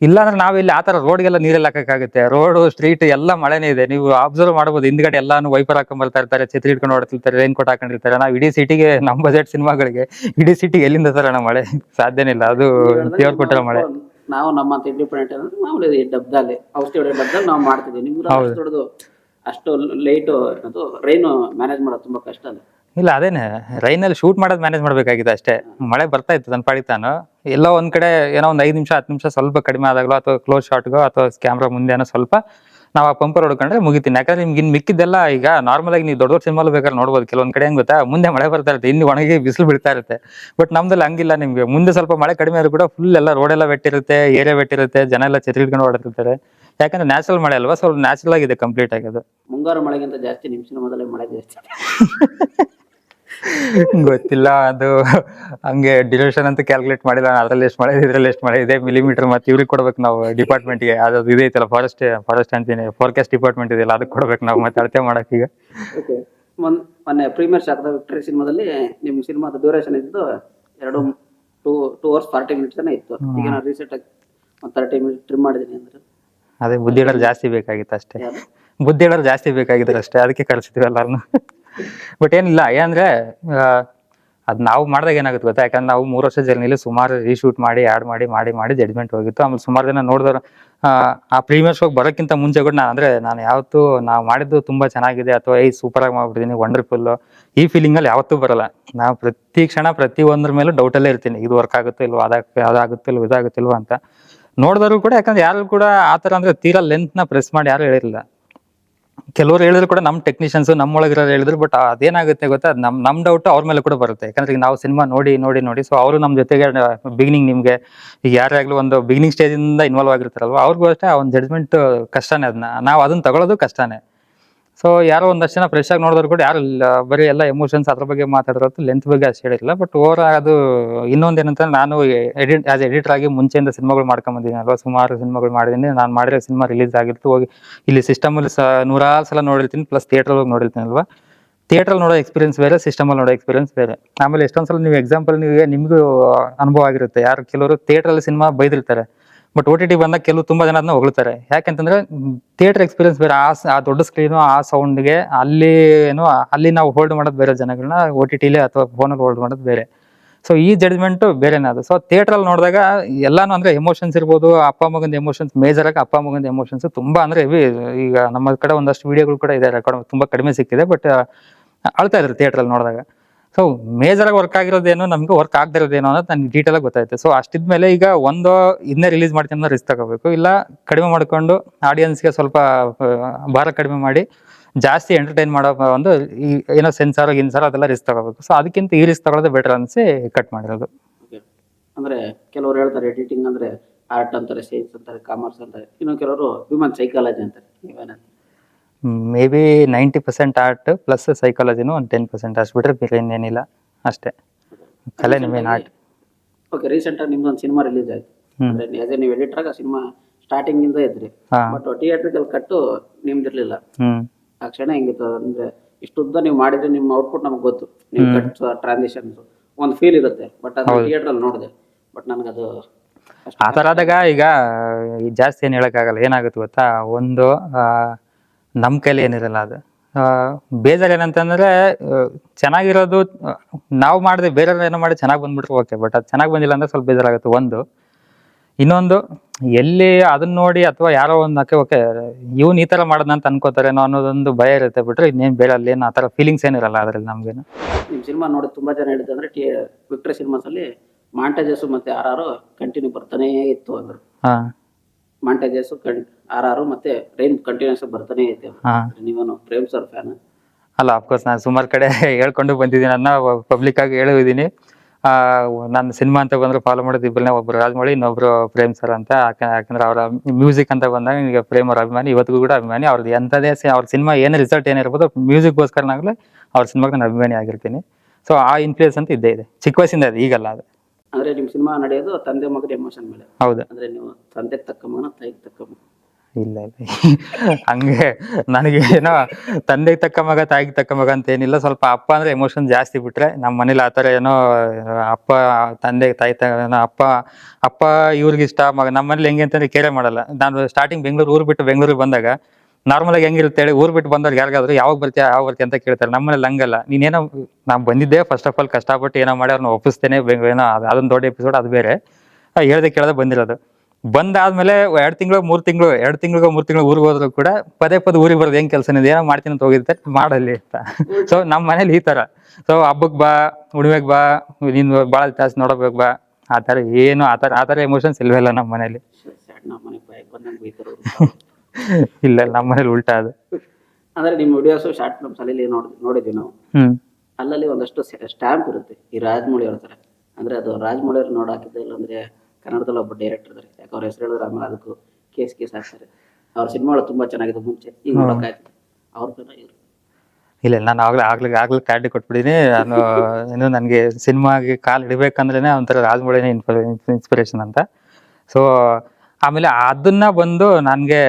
ಇಲ್ಲಾಂದ್ರೆ ನಾವು ಇಲ್ಲಿ ಆ ಥರ ರೋಡ್ಗೆಲ್ಲ ನೀರೆಲ್ಲ ಹಾಕಕ್ಕಾಗುತ್ತೆ. ರೋಡ್ ಸ್ಟ್ರೀಟ್ ಎಲ್ಲ ಮಳೆನೇ ಇದೆ. ನೀವು ಅಬ್ಸರ್ವ್ ಮಾಡ್ಬೋದು ಹಿಂದ್ಗಡೆ ಎಲ್ಲಾನು ವೈಪರ್ ಹಾಕೊಂಡ್ ಬರ್ತಾ ಇರ್ತಾರೆ ಛತ್ರಿ ಹಿಡ್ಕೊಂಡು ಓಡ್ತಿರ್ತಾರೆ ರೈನ್ ಕೋಟ್ ಹಾಕೊಂಡಿರ್ತಾರೆ. ನಾವು ಇಡೀ ಸಿಟಿಗೆ ನಮ್ಮ ಬಜೆಟ್ ಸಿನಿಮಾಗಳಿಗೆ ಇಡೀ ಸಿಟಿಗೆ ಎಲ್ಲಿಂದ ತರೋಣ ಮಳೆ? ಸಾಧ್ಯನೇ ಇಲ್ಲ. ಅದು ದೇವ್ರು ಕೊಟ್ಟಿರೋ ಮಳೆ. ನಾವು ನಮ್ಮಂತ ಇಂಡಿಪೆಂಡೆಂಟ್ ಅಂದ್ರೆ ಮಾಮೂಲಿ ಡಬ್ದಲ್ಲಿ ಔಷಧಿ ಹೊಡೆಯೋ ಡಬ್ದಲ್ಲಿ ನಾವು ಮಾಡ್ತಿದ್ದೀವಿ ನಿಮ್ಗೆ ದೊಡ್ಡದು ಅಷ್ಟು ಲೈಟು ಅದು ರೈನು ಮ್ಯಾನೇಜ್ ಮಾಡೋದು ತುಂಬಾ ಕಷ್ಟ ಅಲ್ಲ ಇಲ್ಲ, ಅದೇನೆ ರೈನಲ್ಲಿ ಶೂಟ್ ಮಾಡೋದು ಮ್ಯಾನೇಜ್ ಮಾಡ್ಬೇಕಾಗಿದೆ ಅಷ್ಟೇ. ಮಳೆ ಬರ್ತಾ ಇತ್ತು ನನ್ನ ತಾನು. ಎಲ್ಲೋ ಒಂದ್ ಕಡೆ ಏನೋ ಒಂದು ಐದು ನಿಮಿಷ, ಹತ್ತು ನಿಮಿಷ ಸ್ವಲ್ಪ ಕಡಿಮೆ ಆದಾಗಲೋ ಅಥವಾ ಕ್ಲೋಸ್ ಶಾಟ್ಗೋ ಅಥವಾ ಕ್ಯಾಮ್ರಾ ಮುಂದೆನೋ ಸ್ವಲ್ಪ ನಾವು ಆ ಪಂಪರ್ ಹೊಡ್ಕೊಂಡ್ರೆ ಮುಗಿತೀನಿ. ಯಾಕಂದ್ರೆ ನಿಮ್ಗೆ ಇನ್ ಮಿಕ್ಕಿದ್ದೆಲ್ಲ ಈಗ ನಾರ್ಮಲ್ ಆಗಿ ನೀವು ದೊಡ್ಡ ದೊಡ್ಡ ಸಿನಿಮಾಲು ಬೇಕಾದ್ರೆ ನೋಡ್ಬೋದು. ಕೆಲವೊಂದ್ ಕಡೆ ಹೆಂಗ್ ಗೊತ್ತಾ, ಮುಂದೆ ಮಳೆ ಬರ್ತಾ ಇರುತ್ತೆ, ಇನ್ನು ಒಣಗಿ ಬಿಸಿಲು ಬಿಡ್ತಾ ಇರುತ್ತೆ. ಬಟ್ ನಮ್ದಲ್ಲಿ ಹಂಗಿಲ್ಲ ನಿಮ್ಗೆ. ಮುಂದೆ ಸ್ವಲ್ಪ ಮಳೆ ಕಡಿಮೆ ಆದ್ರೂ ಕೂಡ ಫುಲ್ ಎಲ್ಲ ರೋಡ್ ಎಲ್ಲ ವೆಟ್ಟಿರುತ್ತೆ ಏರಿಯಾ ಬೆಟ್ಟಿರುತ್ತೆ ಜನ ಎಲ್ಲ ಛತ್ರಿ ಹಿಡ್ಕೊಂಡು ಓಡಾಡ್ತಿರ್ತಾರೆ. ಯಾಕಂದ್ರೆ ನ್ಯಾಚುರಲ್ ಮಳೆ ಅಲ್ವಾ? ಸ್ವಲ್ಪ ನ್ಯಾಚುರಲ್ ಆಗಿದೆ ಕಂಪ್ಲೀಟ್ ಆಗಿದೆ ಅದು. ಮುಂಗಾರು ಮಳೆಗಿಂತ ಜಾಸ್ತಿ ನಿಮ್ಮ ಮೊದಲೇ ಮಳೆ ಜಾಸ್ತಿ. ಗೊತ್ತಿಲ್ಲ ಅದು ಹಂಗೆ ಡಿಲೇಷನ್ ಅಂತ ಕ್ಯಾಲ್ಕುಲೇಟ್ ಮಾಡಿಲ್ಲ ಅದ್ರಲ್ಲಿ ಎಷ್ಟು ಮಳೆ ಇದೆ ಇದ್ರಲ್ಲಿ ಎಷ್ಟು ಮಳೆ ಇದೆ ಮಿಲಿಮೀಟರ್ ಮತ್ತೆ ಇವ್ರಿಗೆ ಕೊಡ್ಬೇಕು ನಾವು ಡಿಪಾರ್ಟ್ಮೆಂಟ್ಗೆ ಅದು ಇದೆ ಐತಲ್ಲ ಫಾರೆಸ್ಟ್ ಫಾರೆಸ್ಟ್ ಅಂತೀನಿ ಫೋರ್ಕಾಸ್ಟ್ ಡಿಪಾರ್ಟ್ಮೆಂಟ್ ಇದೆಯಲ್ಲ ಅದಕ್ಕೆ ಕೊಡ್ಬೇಕು ನಾವು ಮತ್ತೆ ಅಳತೆ ಮಾಡಕ್ ಈಗ. ಓಕೆ ಮೊನ್ನೆ ಪ್ರೀಮಿಯರ್ ಶಾಖದ ವಿಕ್ಟರಿ ಸಿನಿಮಾದಲ್ಲಿ ನಿಮ್ಮ ಸಿನಿಮಾದ ಡ್ಯೂರೇಷನ್ ಇದ್ದು ಎರಡು two two hours forty minutes ಇತ್ತು. ಈಗ ನಾನು ರೀಸೆಂಟ್ ಆಗಿ ಒಂದು ತರ್ಟಿ ಮಿನಿಟ್ ಟ್ರಿಮ್ ಮಾಡಿದ್ದೀನಿ ಅಂದ್ರೆ. ಅದೇ ಬುದ್ಧಿ ಹೇಳೋರು ಜಾಸ್ತಿ ಬೇಕಾಗಿತ್ತು ಅಷ್ಟೇ. ಬುದ್ಧಿ ಹೇಳೋರು ಜಾಸ್ತಿ ಬೇಕಾಗಿದ್ರು ಅಷ್ಟೇ. ಅದಕ್ಕೆ ಕಳ್ಸಿದ್ವಿ ಎಲ್ಲಾರನು. ಬಟ್ ಏನಿಲ್ಲ ಏನಂದ್ರೆ ಅದು ನಾವು ಮಾಡಿದಾಗ ಏನಾಗುತ್ತೆ ಗೊತ್ತಾ? ಯಾಕಂದ್ರೆ ನಾವು ಮೂರು ವರ್ಷ ಜರ್ನಿಲಿ ಸುಮಾರು ರೀಶೂಟ್ ಮಾಡಿ ಆಡ್ ಮಾಡಿ ಮಾಡಿ ಮಾಡಿ ಜಡ್ಜ್ಮೆಂಟ್ ಹೋಗಿತ್ತು. ಆಮೇಲೆ ಸುಮಾರು ಜನ ನೋಡಿದ್ರು ಆ ಪ್ರೀಮಿಯರ್ ಶೋಗೆ ಬರೋಕ್ಕಿಂತ ಮುಂಚೆ ಕೂಡ ನಾನು ಅಂದ್ರೆ ನಾನು ಯಾವತ್ತು ನಾವು ಮಾಡಿದ್ದು ತುಂಬಾ ಚೆನ್ನಾಗಿದೆ ಅಥವಾ ಈ ಸೂಪರ್ ಆಗಿ ಮಾಡ್ಬಿಟ್ಟಿದ್ದೀನಿ ವಂಡರ್ಫುಲ್ ಈ ಫೀಲಿಂಗ್ ಅಲ್ಲಿ ಯಾವತ್ತೂ ಬರಲ್ಲ. ನಾವು ಪ್ರತಿ ಕ್ಷಣ ಪ್ರತಿ ಒಂದ್ರ ಮೇಲೂ ಅಲ್ಲೇ ಇರ್ತೀನಿ. ಇದು ವರ್ಕ್ ಆಗುತ್ತೋ ಇಲ್ವೋ ಅದಾಗ ಅದಾಗುತ್ತೋ ಇಲ್ವೋ ಇದಾಗುತ್ತಿಲ್ವೋ ಅಂತ. ನೋಡಿದ್ರು ಕೂಡ, ಯಾಕಂದ್ರೆ ಯಾರು ಕೂಡ ಆ ಥರ ಅಂದ್ರೆ ತೀರಾ ಲೆಂತ್ನ ಪ್ರೆಸ್ ಮಾಡಿ ಯಾರು ಹೇಳಿರಲಿಲ್ಲ. ಕೆಲವರು ಹೇಳಿದ್ರು ಕೂಡ ನಮ್ಮ ಟೆಕ್ನಿಷಿಯನ್ಸ್ ನಮ್ಮೊಳಗಿರೋ ಹೇಳಿದ್ರು ಬಟ್ ಅದೇನಾಗುತ್ತೆ ಗೊತ್ತಾ? ನಮ್ ನಮ್ ಡೌಟ್ ಅವ್ರ ಮೇಲೆ ಕೂಡ ಬರುತ್ತೆ. ಯಾಕಂದ್ರೆ ನಾವು ಸಿನಿಮಾ ನೋಡಿ ನೋಡಿ ನೋಡಿ ಸೊ ಅವರು ನಮ್ಮ ಜೊತೆಗೆ ಬಿಗಿನಿಂಗ್ ನಿಮ್ಗೆ, ಈಗ ಒಂದು ಬಿಗಿನಿಂಗ್ ಸ್ಟೇಜ್ ಇಂದ ಇನ್ವಾಲ್ವ್ ಆಗಿರ್ತಾರಲ್ವ, ಅವ್ರಿಗೂ ಅಷ್ಟೇ ಒಂದು ಜಡ್ಜ್ಮೆಂಟ್ ಕಷ್ಟನೇ ಅದನ್ನ ನಾವು ಅದನ್ನ ತಗೊಳ್ಳೋದು ಕಷ್ಟನೇ. ಸೊ ಯಾರೋ ಒಂದಷ್ಟು ಜನ ಫ್ರೆಶ್ ಆಗಿ ನೋಡಿದ್ರು ಕೂಡ ಯಾರು ಬರೀ ಎಲ್ಲ ಎಮೋಷನ್ಸ್ ಅದ್ರ ಬಗ್ಗೆ ಮಾತಾಡಿರೋದು ಲೆಂತ್ ಬಗ್ಗೆ ಅಷ್ಟು ಹೇಳಿಲ್ಲ ಬಟ್ ಓವರ್ ಅದು ಇನ್ನೊಂದು ಏನಂತಂದ್ರೆ ನಾನು ಎಡಿಟ್ ಆಸ್ ಎಡಿಟರ್ ಆಗಿ ಮುಂಚೆಯಿಂದ ಸಿನಿಮಾಗಳು ಮಾಡ್ಕೊಂಬಂದಿದ್ದೀನಿ ಅಲ್ವಾ? ಸುಮಾರು ಸಿನಿಮಾಗಳು ಮಾಡಿದ್ದೀನಿ. ನಾನು ಮಾಡಿರೋ ಸಿನಿಮಾ ರಿಲೀಸ್ ಆಗಿತ್ತು ಹೋಗಿ ಇಲ್ಲಿ ಸಿಸ್ಟಮಲ್ಲಿ ಸ, ನೂರಾರು ಸಲ ನೋಡಿರ್ತೀನಿ. ಪ್ಲಸ್ ಥಿಯೇಟ್ರಲ್ಲಿ ಹೋಗಿ ನೋಡಿರ್ತೀನಿ, ಅಲ್ವಾ? ಥಿಯೇಟ್ರಲ್ಲಿ ನೋಡೋ ಎಕ್ಸ್ಪೀರಿಯನ್ಸ್ ಬೇರೆ ಸಿಸ್ಟಮಲ್ಲಿ ನೋಡೋ ಎಕ್ಸ್ಪೀರಿಯನ್ಸ್ ಬೇರೆ. ಆಮೇಲೆ ಎಷ್ಟೊಂದು ಸಲ ನೀವು ಎಕ್ಸಾಂಪಲ್ ನಿಮಗೆ, ನಿಮಗೂ ಅನುಭವ ಆಗಿರುತ್ತೆ. ಯಾರು ಕೆಲವರು ಥಿಯೇಟ್ರಲ್ಲಿ ಸಿನಿಮಾ ಬೈದಿರ್ತಾರೆ. ಬಟ್ ಓ ಟಿ ಟಿ ಬಂದಾಗ ಕೆಲವು ತುಂಬಾ ಜನ ಅದನ್ನ ಹೊಗಳ್ತಾರೆ. ಯಾಕೆಂತಂದ್ರೆ ಥಿಯೇಟರ್ ಎಕ್ಸ್ಪೀರಿಯನ್ಸ್ ಬೇರೆ, ಆ ದೊಡ್ಡ ಸ್ಕ್ರೀನು ಆ ಸೌಂಡ್ಗೆ ಅಲ್ಲಿ ಏನು, ಅಲ್ಲಿ ನಾವು ಹೋಲ್ಡ್ ಮಾಡೋದು ಬೇರೆ ಜನಗಳನ್ನ ಓ ಟಿ ಟಿಲಿ ಅಥವಾ ಫೋನಲ್ಲಿ ಹೋಲ್ಡ್ ಮಾಡೋದು ಬೇರೆ. ಸೊ ಈ ಜಡ್ಜ್ಮೆಂಟ್ ಬೇರೆನೇ ಅದು. ಸೊ ಥಿಯೇಟ್ರಲ್ಲಿ ನೋಡಿದಾಗ ಎಲ್ಲಾನು ಅಂದ್ರೆ ಎಮೋಷನ್ಸ್ ಇರ್ಬೋದು, ಅಪ್ಪ ಮಗಂದ ಎಮೋಷನ್ಸ್ ಮೇಜರ್ ಆಗಿ ಅಪ್ಪ ಮಗಂದ ಎಮೋಷನ್ಸ್ ತುಂಬಾ ಅಂದ್ರೆ ಹೆವಿ ಈಗ ನಮ್ಮ ಕಡೆ ಒಂದಷ್ಟು ವಿಡಿಯೋಗಳು ಕೂಡ ಇದೆ ರೆಕಾರ್ಡ್ ತುಂಬಾ ಕಡಿಮೆ ಸಿಕ್ಕಿದೆ ಬಟ್ ಅಳ್ತಾ ಇದ್ರು ಥಿಯೇಟ್ರಲ್ಲಿ ನೋಡಿದಾಗ. ಸೊ ಮೇಜರ್ ಆಗಿ ವರ್ಕ್ ಆಗಿರೋದೇನು? ನಮ್ಗೆ ವರ್ಕ್ ಆಗದಿರೋದೇನೋ ಅನ್ನೋದು ನನಗೆ ಡೀಟೇಲ್ ಆಗಿ ಗೊತ್ತಾಯ್ತು. ಸೊ ಅಷ್ಟಿದ್ಮೇಲೆ ಈಗ ಒಂದು ಇನ್ನೇ ರಿಲೀಸ್ ಮಾಡ್ತೀನಿ ಅನ್ನೋ ರಿಸ್ಕ್ ತಗೋಬೇಕು. ಇಲ್ಲ, ಕಡಿಮೆ ಮಾಡ್ಕೊಂಡು ಆಡಿಯನ್ಸ್ಗೆ ಸ್ವಲ್ಪ ಭಾರ ಕಡಿಮೆ ಮಾಡಿ ಜಾಸ್ತಿ ಎಂಟರ್ಟೈನ್ ಮಾಡೋ ಒಂದು ಈ, ಏನೋ ಸೆನ್ಸಾರ್ ಗಿನ್ಸಾರ್ ಅದೆಲ್ಲ ರಿಸ್ಕ್ ತಗೋಬೇಕು. ಸೊ ಅದಕ್ಕಿಂತ ಈ ರಿಸ್ಕ್ ತಗೊಳ್ಳೋದು ಬೆಟರ್ ಅನ್ಸಿ ಕಟ್ ಮಾಡಿರೋದು. ಅಂದ್ರೆ ಕೆಲವರು ಹೇಳ್ತಾರೆ ಎಡಿಟಿಂಗ್ ಅಂದ್ರೆ ಆರ್ಟ್ ಅಂತಾರೆ ಸೈನ್ಸ್ ಅಂತಾರೆ ಕಾಮರ್ಸ್ ಅಂತಾರೆ. ಇನ್ನು ಕೆಲವರು ಹ್ಯೂಮನ್ ಸೈಕಾಲಜಿ ಅಂತಾರೆ. ನೀವೇನಂತ maybe ninety percent art plus ಸೈಕಾಲಜಿನೂ ಒಂದು ಟೆನ್ ಪರ್ಸೆಂಟ್ ಅಷ್ಟು ಬಿಟ್ರೆ ಬೇರೆ ಇನ್ನೇನಿಲ್ಲ ಅಷ್ಟೇ. ಕಲೆ ನಿಮ್ಮೇನು ಆರ್ಟ್ ಓಕೆ ರೀಸೆಂಟ್ ಆಗಿ ನಿಮ್ದೊಂದು ಸಿನಿಮಾ ರಿಲೀಸ್ ಆಯ್ತು. ಅಂದ್ರೆ ಆಸ್ ಎ ನೀವು ಸಿನಿಮಾ ಸ್ಟಾರ್ಟಿಂಗ್ ಇಂದ ಇದ್ರಿ. ಹಾ. ಬಟ್ ಥಿಯೇಟ್ರಿಕಲ್ ಕಟ್ಟು ನಿಮ್ದಿರ್ಲಿಲ್ಲ. ಹ್ಞೂ ಆ ಕ್ಷಣ ಹೆಂಗಿತ್ತು? ಅಂದ್ರೆ ಇಷ್ಟುದ್ದ ನೀವು ಮಾಡಿದ್ರೆ ನಿಮ್ಮ ಔಟ್ಪುಟ್ ನಮ್ಗೆ ಗೊತ್ತು. ನೀವು ಕಟ್ಸ್ ಟ್ರಾನ್ಸಿಷನ್ಸ್ ಒಂದು ಫೀಲ್ ಇರುತ್ತೆ. ಬಟ್ ಅದು ಥಿಯೇಟ್ರಲ್ಲಿ ನೋಡಿದೆ. ಬಟ್ ನನಗದು ಅದು ಆ ಥರ ಆದಾಗ ಈಗ ಜಾಸ್ತಿ ಏನು ಹೇಳೋಕ್ಕಾಗಲ್ಲ. ಏನಾಗುತ್ತೆ ಗೊತ್ತಾ? ಒಂದು ನಮ್ಮ ಕೈಲಿ ಏನಿರಲ್ಲ ಅದು. ಆ, ಬೇಜಾರು ಏನಂತಂದ್ರೆ ಚೆನ್ನಾಗಿರೋದು ನಾವು ಮಾಡಿದೆ ಬೇರೆಯವ್ರು ಏನೋ ಮಾಡಿ ಚೆನ್ನಾಗಿ ಬಂದ್ಬಿಟ್ರೆ ಓಕೆ ಬಟ್ ಅದು ಚೆನ್ನಾಗಿ ಬಂದಿಲ್ಲ ಅಂದ್ರೆ ಸ್ವಲ್ಪ ಬೇಜಾರಾಗುತ್ತೆ. ಒಂದು ಇನ್ನೊಂದು ಎಲ್ಲಿ ಅದನ್ನ ನೋಡಿ ಅಥವಾ ಯಾರೋ ಒಂದು ಓಕೆ ಓಕೆ ಇವ್ನು ಈ ತರ ಮಾಡೋದ್ ಅಂತ ಅನ್ಕೋತಾರೇನೋ ಅನ್ನೋದೊಂದು ಭಯ ಇರುತ್ತೆ ಬಿಟ್ರೆ ಇನ್ನೇನ್ ಬೇರೆ ಅಲ್ಲಿ ಏನು ಆ ಥರ ಫೀಲಿಂಗ್ಸ್ ಏನಿರಲ್ಲ ಅದ್ರಲ್ಲಿ ನಮ್ಗೇನು. ನಿಮ್ಮ ಸಿನಿಮಾ ನೋಡಿ ತುಂಬಾ ಜನ ಹೇಳಿದಂದ್ರೆ ಟಿ ವಿಕ್ಟರಿ ಸಿನಿಮಾಸಲ್ಲಿ ಮಾಂಟೇಜಸ್ಸು ಮತ್ತೆ ಆರ್ ಆರು ಕಂಟಿನ್ಯೂ ಬರ್ತಾನೇ ಇತ್ತು ಅಂದರು. ಹಾ. ಮಾಂಟೇಜಸ್ಸು ಆರ್ ಆರ್ ಮತ್ತೆ ರೈನ್ ಕಂಟಿನ್ಯೂಸ್ ಬರ್ತಾನೆ ಐತೆ. ಹಾ. ನೀವೇನು ಪ್ರೇಮ್ ಸರ್ ಫ್ಯಾನ್ ಅಲ್ಲ ಅಫ್ಕೋರ್ಸ್ ನಾನು ಸುಮಾರು ಕಡೆ ಹೇಳ್ಕೊಂಡು ಬಂದಿದ್ದೀನಿ. ನನ್ನ ಪಬ್ಲಿಕ್ ಆಗಿ ಹೇಳಿದ್ದೀನಿ ನಾನು ಸಿನಿಮಾ ಅಂತ ಬಂದ್ರೆ ಫಾಲೋ ಮಾಡೋದು ಇಬ್ಬರನ್ನ ಒಬ್ರು ರಾಜಮೌಳಿ ಇನ್ನೊಬ್ರು ಪ್ರೇಮ್ ಸರ್ ಅಂತ. ಯಾಕಂದ್ರೆ ಅವರ ಮ್ಯೂಸಿಕ್ ಅಂತ ಬಂದಾಗ ಈಗ ಪ್ರೇಮ್ ಅವ್ರ ಅಭಿಮಾನಿ ಇವತ್ತಿಗೂ ಕೂಡ ಅಭಿಮಾನಿ. ಅವ್ರದ್ದು ಎಂಥದೇ ಅವ್ರ ಸಿನಿಮಾ ಏನು ರಿಸಲ್ಟ್ ಏನಿರ್ಬೋದು ಮ್ಯೂಸಿಕ್ಗೋಸ್ಕರನಾಗಲೇ ಅವ್ರ ಸಿನಿಮಾಗೆ ನಾನು ಅಭಿಮಾನಿ ಆಗಿರ್ತೀನಿ. ಸೊ ಆ ಇನ್ಫ್ಲೂಯೆನ್ಸ್ ಅಂತ ಇದ್ದೇ ಇದೆ. ಚಿಕ್ಕ ವಯಸ್ಸಿಂದ ಅದು ಈಗಲ್ಲ ಅದು. ಅಂದರೆ ನಿಮ್ ಸಿನಿಮಾ ನಡೆಯೋದು ತಂದೆ ಮಗನ ಎಮೋಷನ್ ಮೇಲೆ. ಹೌದು. ಅಂದ್ರೆ ನೀವು ತಂದೆಗೆ ತಕ್ಕ ಮಗನ ತಾಯಿಗೆ ತಕ್ಕ ಮಗ ಇಲ್ಲ ಇಲ್ಲ. ಹಂಗೆ ನನಗೆ ಏನೋ ತಂದೆಗೆ ತಕ್ಕ ಮಗ ತಾಯಿಗೆ ತಕ್ಕ ಮಗ ಅಂತ ಏನಿಲ್ಲ. ಸ್ವಲ್ಪ ಅಪ್ಪ ಅಂದ್ರೆ ಎಮೋಷನ್ ಜಾಸ್ತಿ ಬಿಟ್ರೆ ನಮ್ಮ ಮನೇಲಿ ಆತರ ಏನೋ ಅಪ್ಪ ತಂದೆ ತಾಯಿ ತ ಏನೋ ಅಪ್ಪ ಅಪ್ಪ ಇವ್ರಿಗೆ ಇಷ್ಟ ಮಗ ನಮ್ಮ ಮನೇಲಿ ಹೆಂಗೆ ಅಂತಂದ್ರೆ ಕೇರೆ ಮಾಡಲ್ಲ. ನಾನು ಸ್ಟಾರ್ಟಿಂಗ್ ಬೆಂಗಳೂರು ಊರು ಬಿಟ್ಟು ಬೆಂಗಳೂರಿಗೆ ಬಂದಾಗ ನಾರ್ಮಲ್ ಆಗಿ ಹೆಂಗಿರುತ್ತೆ ಹೇಳಿ ಊರ್ ಬಿಟ್ಟು ಬಂದವ್ರಿಗೆ ಯಾರಿಗಾದ್ರು ಯಾವಾಗ ಬರ್ತೀಯ ಯಾವಾಗ ಬರ್ತೀಯ ಅಂತ ಕೇಳ್ತಾರೆ. ನಮ್ಮನೇಲಿ ಹಂಗಲ್ಲ. ನೀನೇನೋ ನಾನು ಬಂದಿದ್ದೆ ಫಸ್ಟ್ ಆಫ್ ಆಲ್ ಕಷ್ಟಪಟ್ಟು ಏನೋ ಮಾಡಿ ಅವ್ರನ್ನ ಒಪ್ಪಿಸ್ತೇನೆ ಏನೋ ಅದು- ಅದೊಂದು ದೊಡ್ಡ ಎಪಿಸೋಡ್ ಅದು ಬೇರೆ. ಹೇಳ್ದೆ ಕೇಳದೆ ಬಂದಿರೋದು ಬಂದಾದ್ಮೇಲೆ ಎರಡು ತಿಂಗಳು, ಮೂರು ತಿಂಗಳು, ಎರಡು ತಿಂಗಳು ಮೂರು ತಿಂಗಳು ಊರಿಗೆ ಹೋದ್ರು ಕೂಡ ಪದೇ ಪದೇ ಊರಿಗೆ ಬರೋದು ಹೆಂಗ್ ಕೆಲಸ ಏನೋ ಮಾಡ್ತೀನಿ ಅಂತ ಹೋಗಿದ್ದೆ ಮಾಡಲ್ಲಿ ಅಂತ. ಸೊ ನಮ್ಮ ಮನೇಲಿ ಈ ತರ. ಸೊ ಹಬ್ಬಕ್ ಬಾ ಉಣ್ಮೆಗ್ ಬಾ, ನೀನು ಭಾಳ ಜಾಸ್ತಿ ನೋಡಬೇಕು ಬಾ. ಆ ಥರ ಏನು, ಆ ಥರ ಆ ಥರ ಎಮೋಷನ್ಸ್ ಇಲ್ವೇ ಇಲ್ಲ ನಮ್ಮ ಮನೇಲಿ. ಇಲ್ಲ ನಮ್ಮಲ್ಲಿ ಉಲ್ಟಾ ಅದು. ಅಂದ್ರೆ ನಿಮ್ಮ ವಿಡಿಯೋಸ್ ಶಾರ್ಟ್ ಫಿಲ್ಮ್ಸ್ ಅಲ್ಲಿ ನೋಡಿ ನೋಡಿದ್ವಿ ನಾವು. ಹ್ಮ್. ಅಲ್ಲಲ್ಲಿ ಒಂದಷ್ಟು ಸ್ಟ್ಯಾಂಪ್ ಇರುತ್ತೆ ಈ ರಾಜಮೌಳಿ ಅವ್ರ ತರ ಅಂದ್ರೆ ಅದು ರಾಜಮೌಳಿ ಅವ್ರು ನೋಡಿ ಹಾಕಿದ್ದೆ ಇಲ್ಲ ಅಂದ್ರೆ ಕನ್ನಡದಲ್ಲಿ ಒಬ್ಬ ಡೈರೆಕ್ಟರ್ ಇದಾರೆ. ಯಾಕೆ ಅವ್ರ ಹೆಸರು ಹೇಳಿದ್ರೆ ಆಮೇಲೆ ಅದಕ್ಕೂ ಕೇಸ್ ಕೇಸ್ ಹಾಕ್ತಾರೆ. ಅವ್ರ ಸಿನಿಮಾಗಳು ತುಂಬಾ ಚೆನ್ನಾಗಿದೆ ಮುಂಚೆ ಈಗ ನೋಡೋಕ್ಕಾಗ್ತದೆ ಅವ್ರ ಇವರು ಇಲ್ಲ ನಾನು ಆಗ್ಲೇ ಆಗ್ಲಿ ಆಗ್ಲಿ ಕಾಡಿ ಕೊಟ್ಬಿಟ್ಟಿನಿ ನಾನು ಇನ್ನು ನನಗೆ ಸಿನಿಮಾಗೆ ಕಾಲು ಇಡಬೇಕಂದ್ರೇ ಒಂಥರ ರಾಜಮೌಳಿನೇ ಇನ್ಸ್ಪಿರೇಷನ್ ಅಂತ. ಸೊ ಆಮೇಲೆ ಅದನ್ನ ಬಂದು ನನಗೆ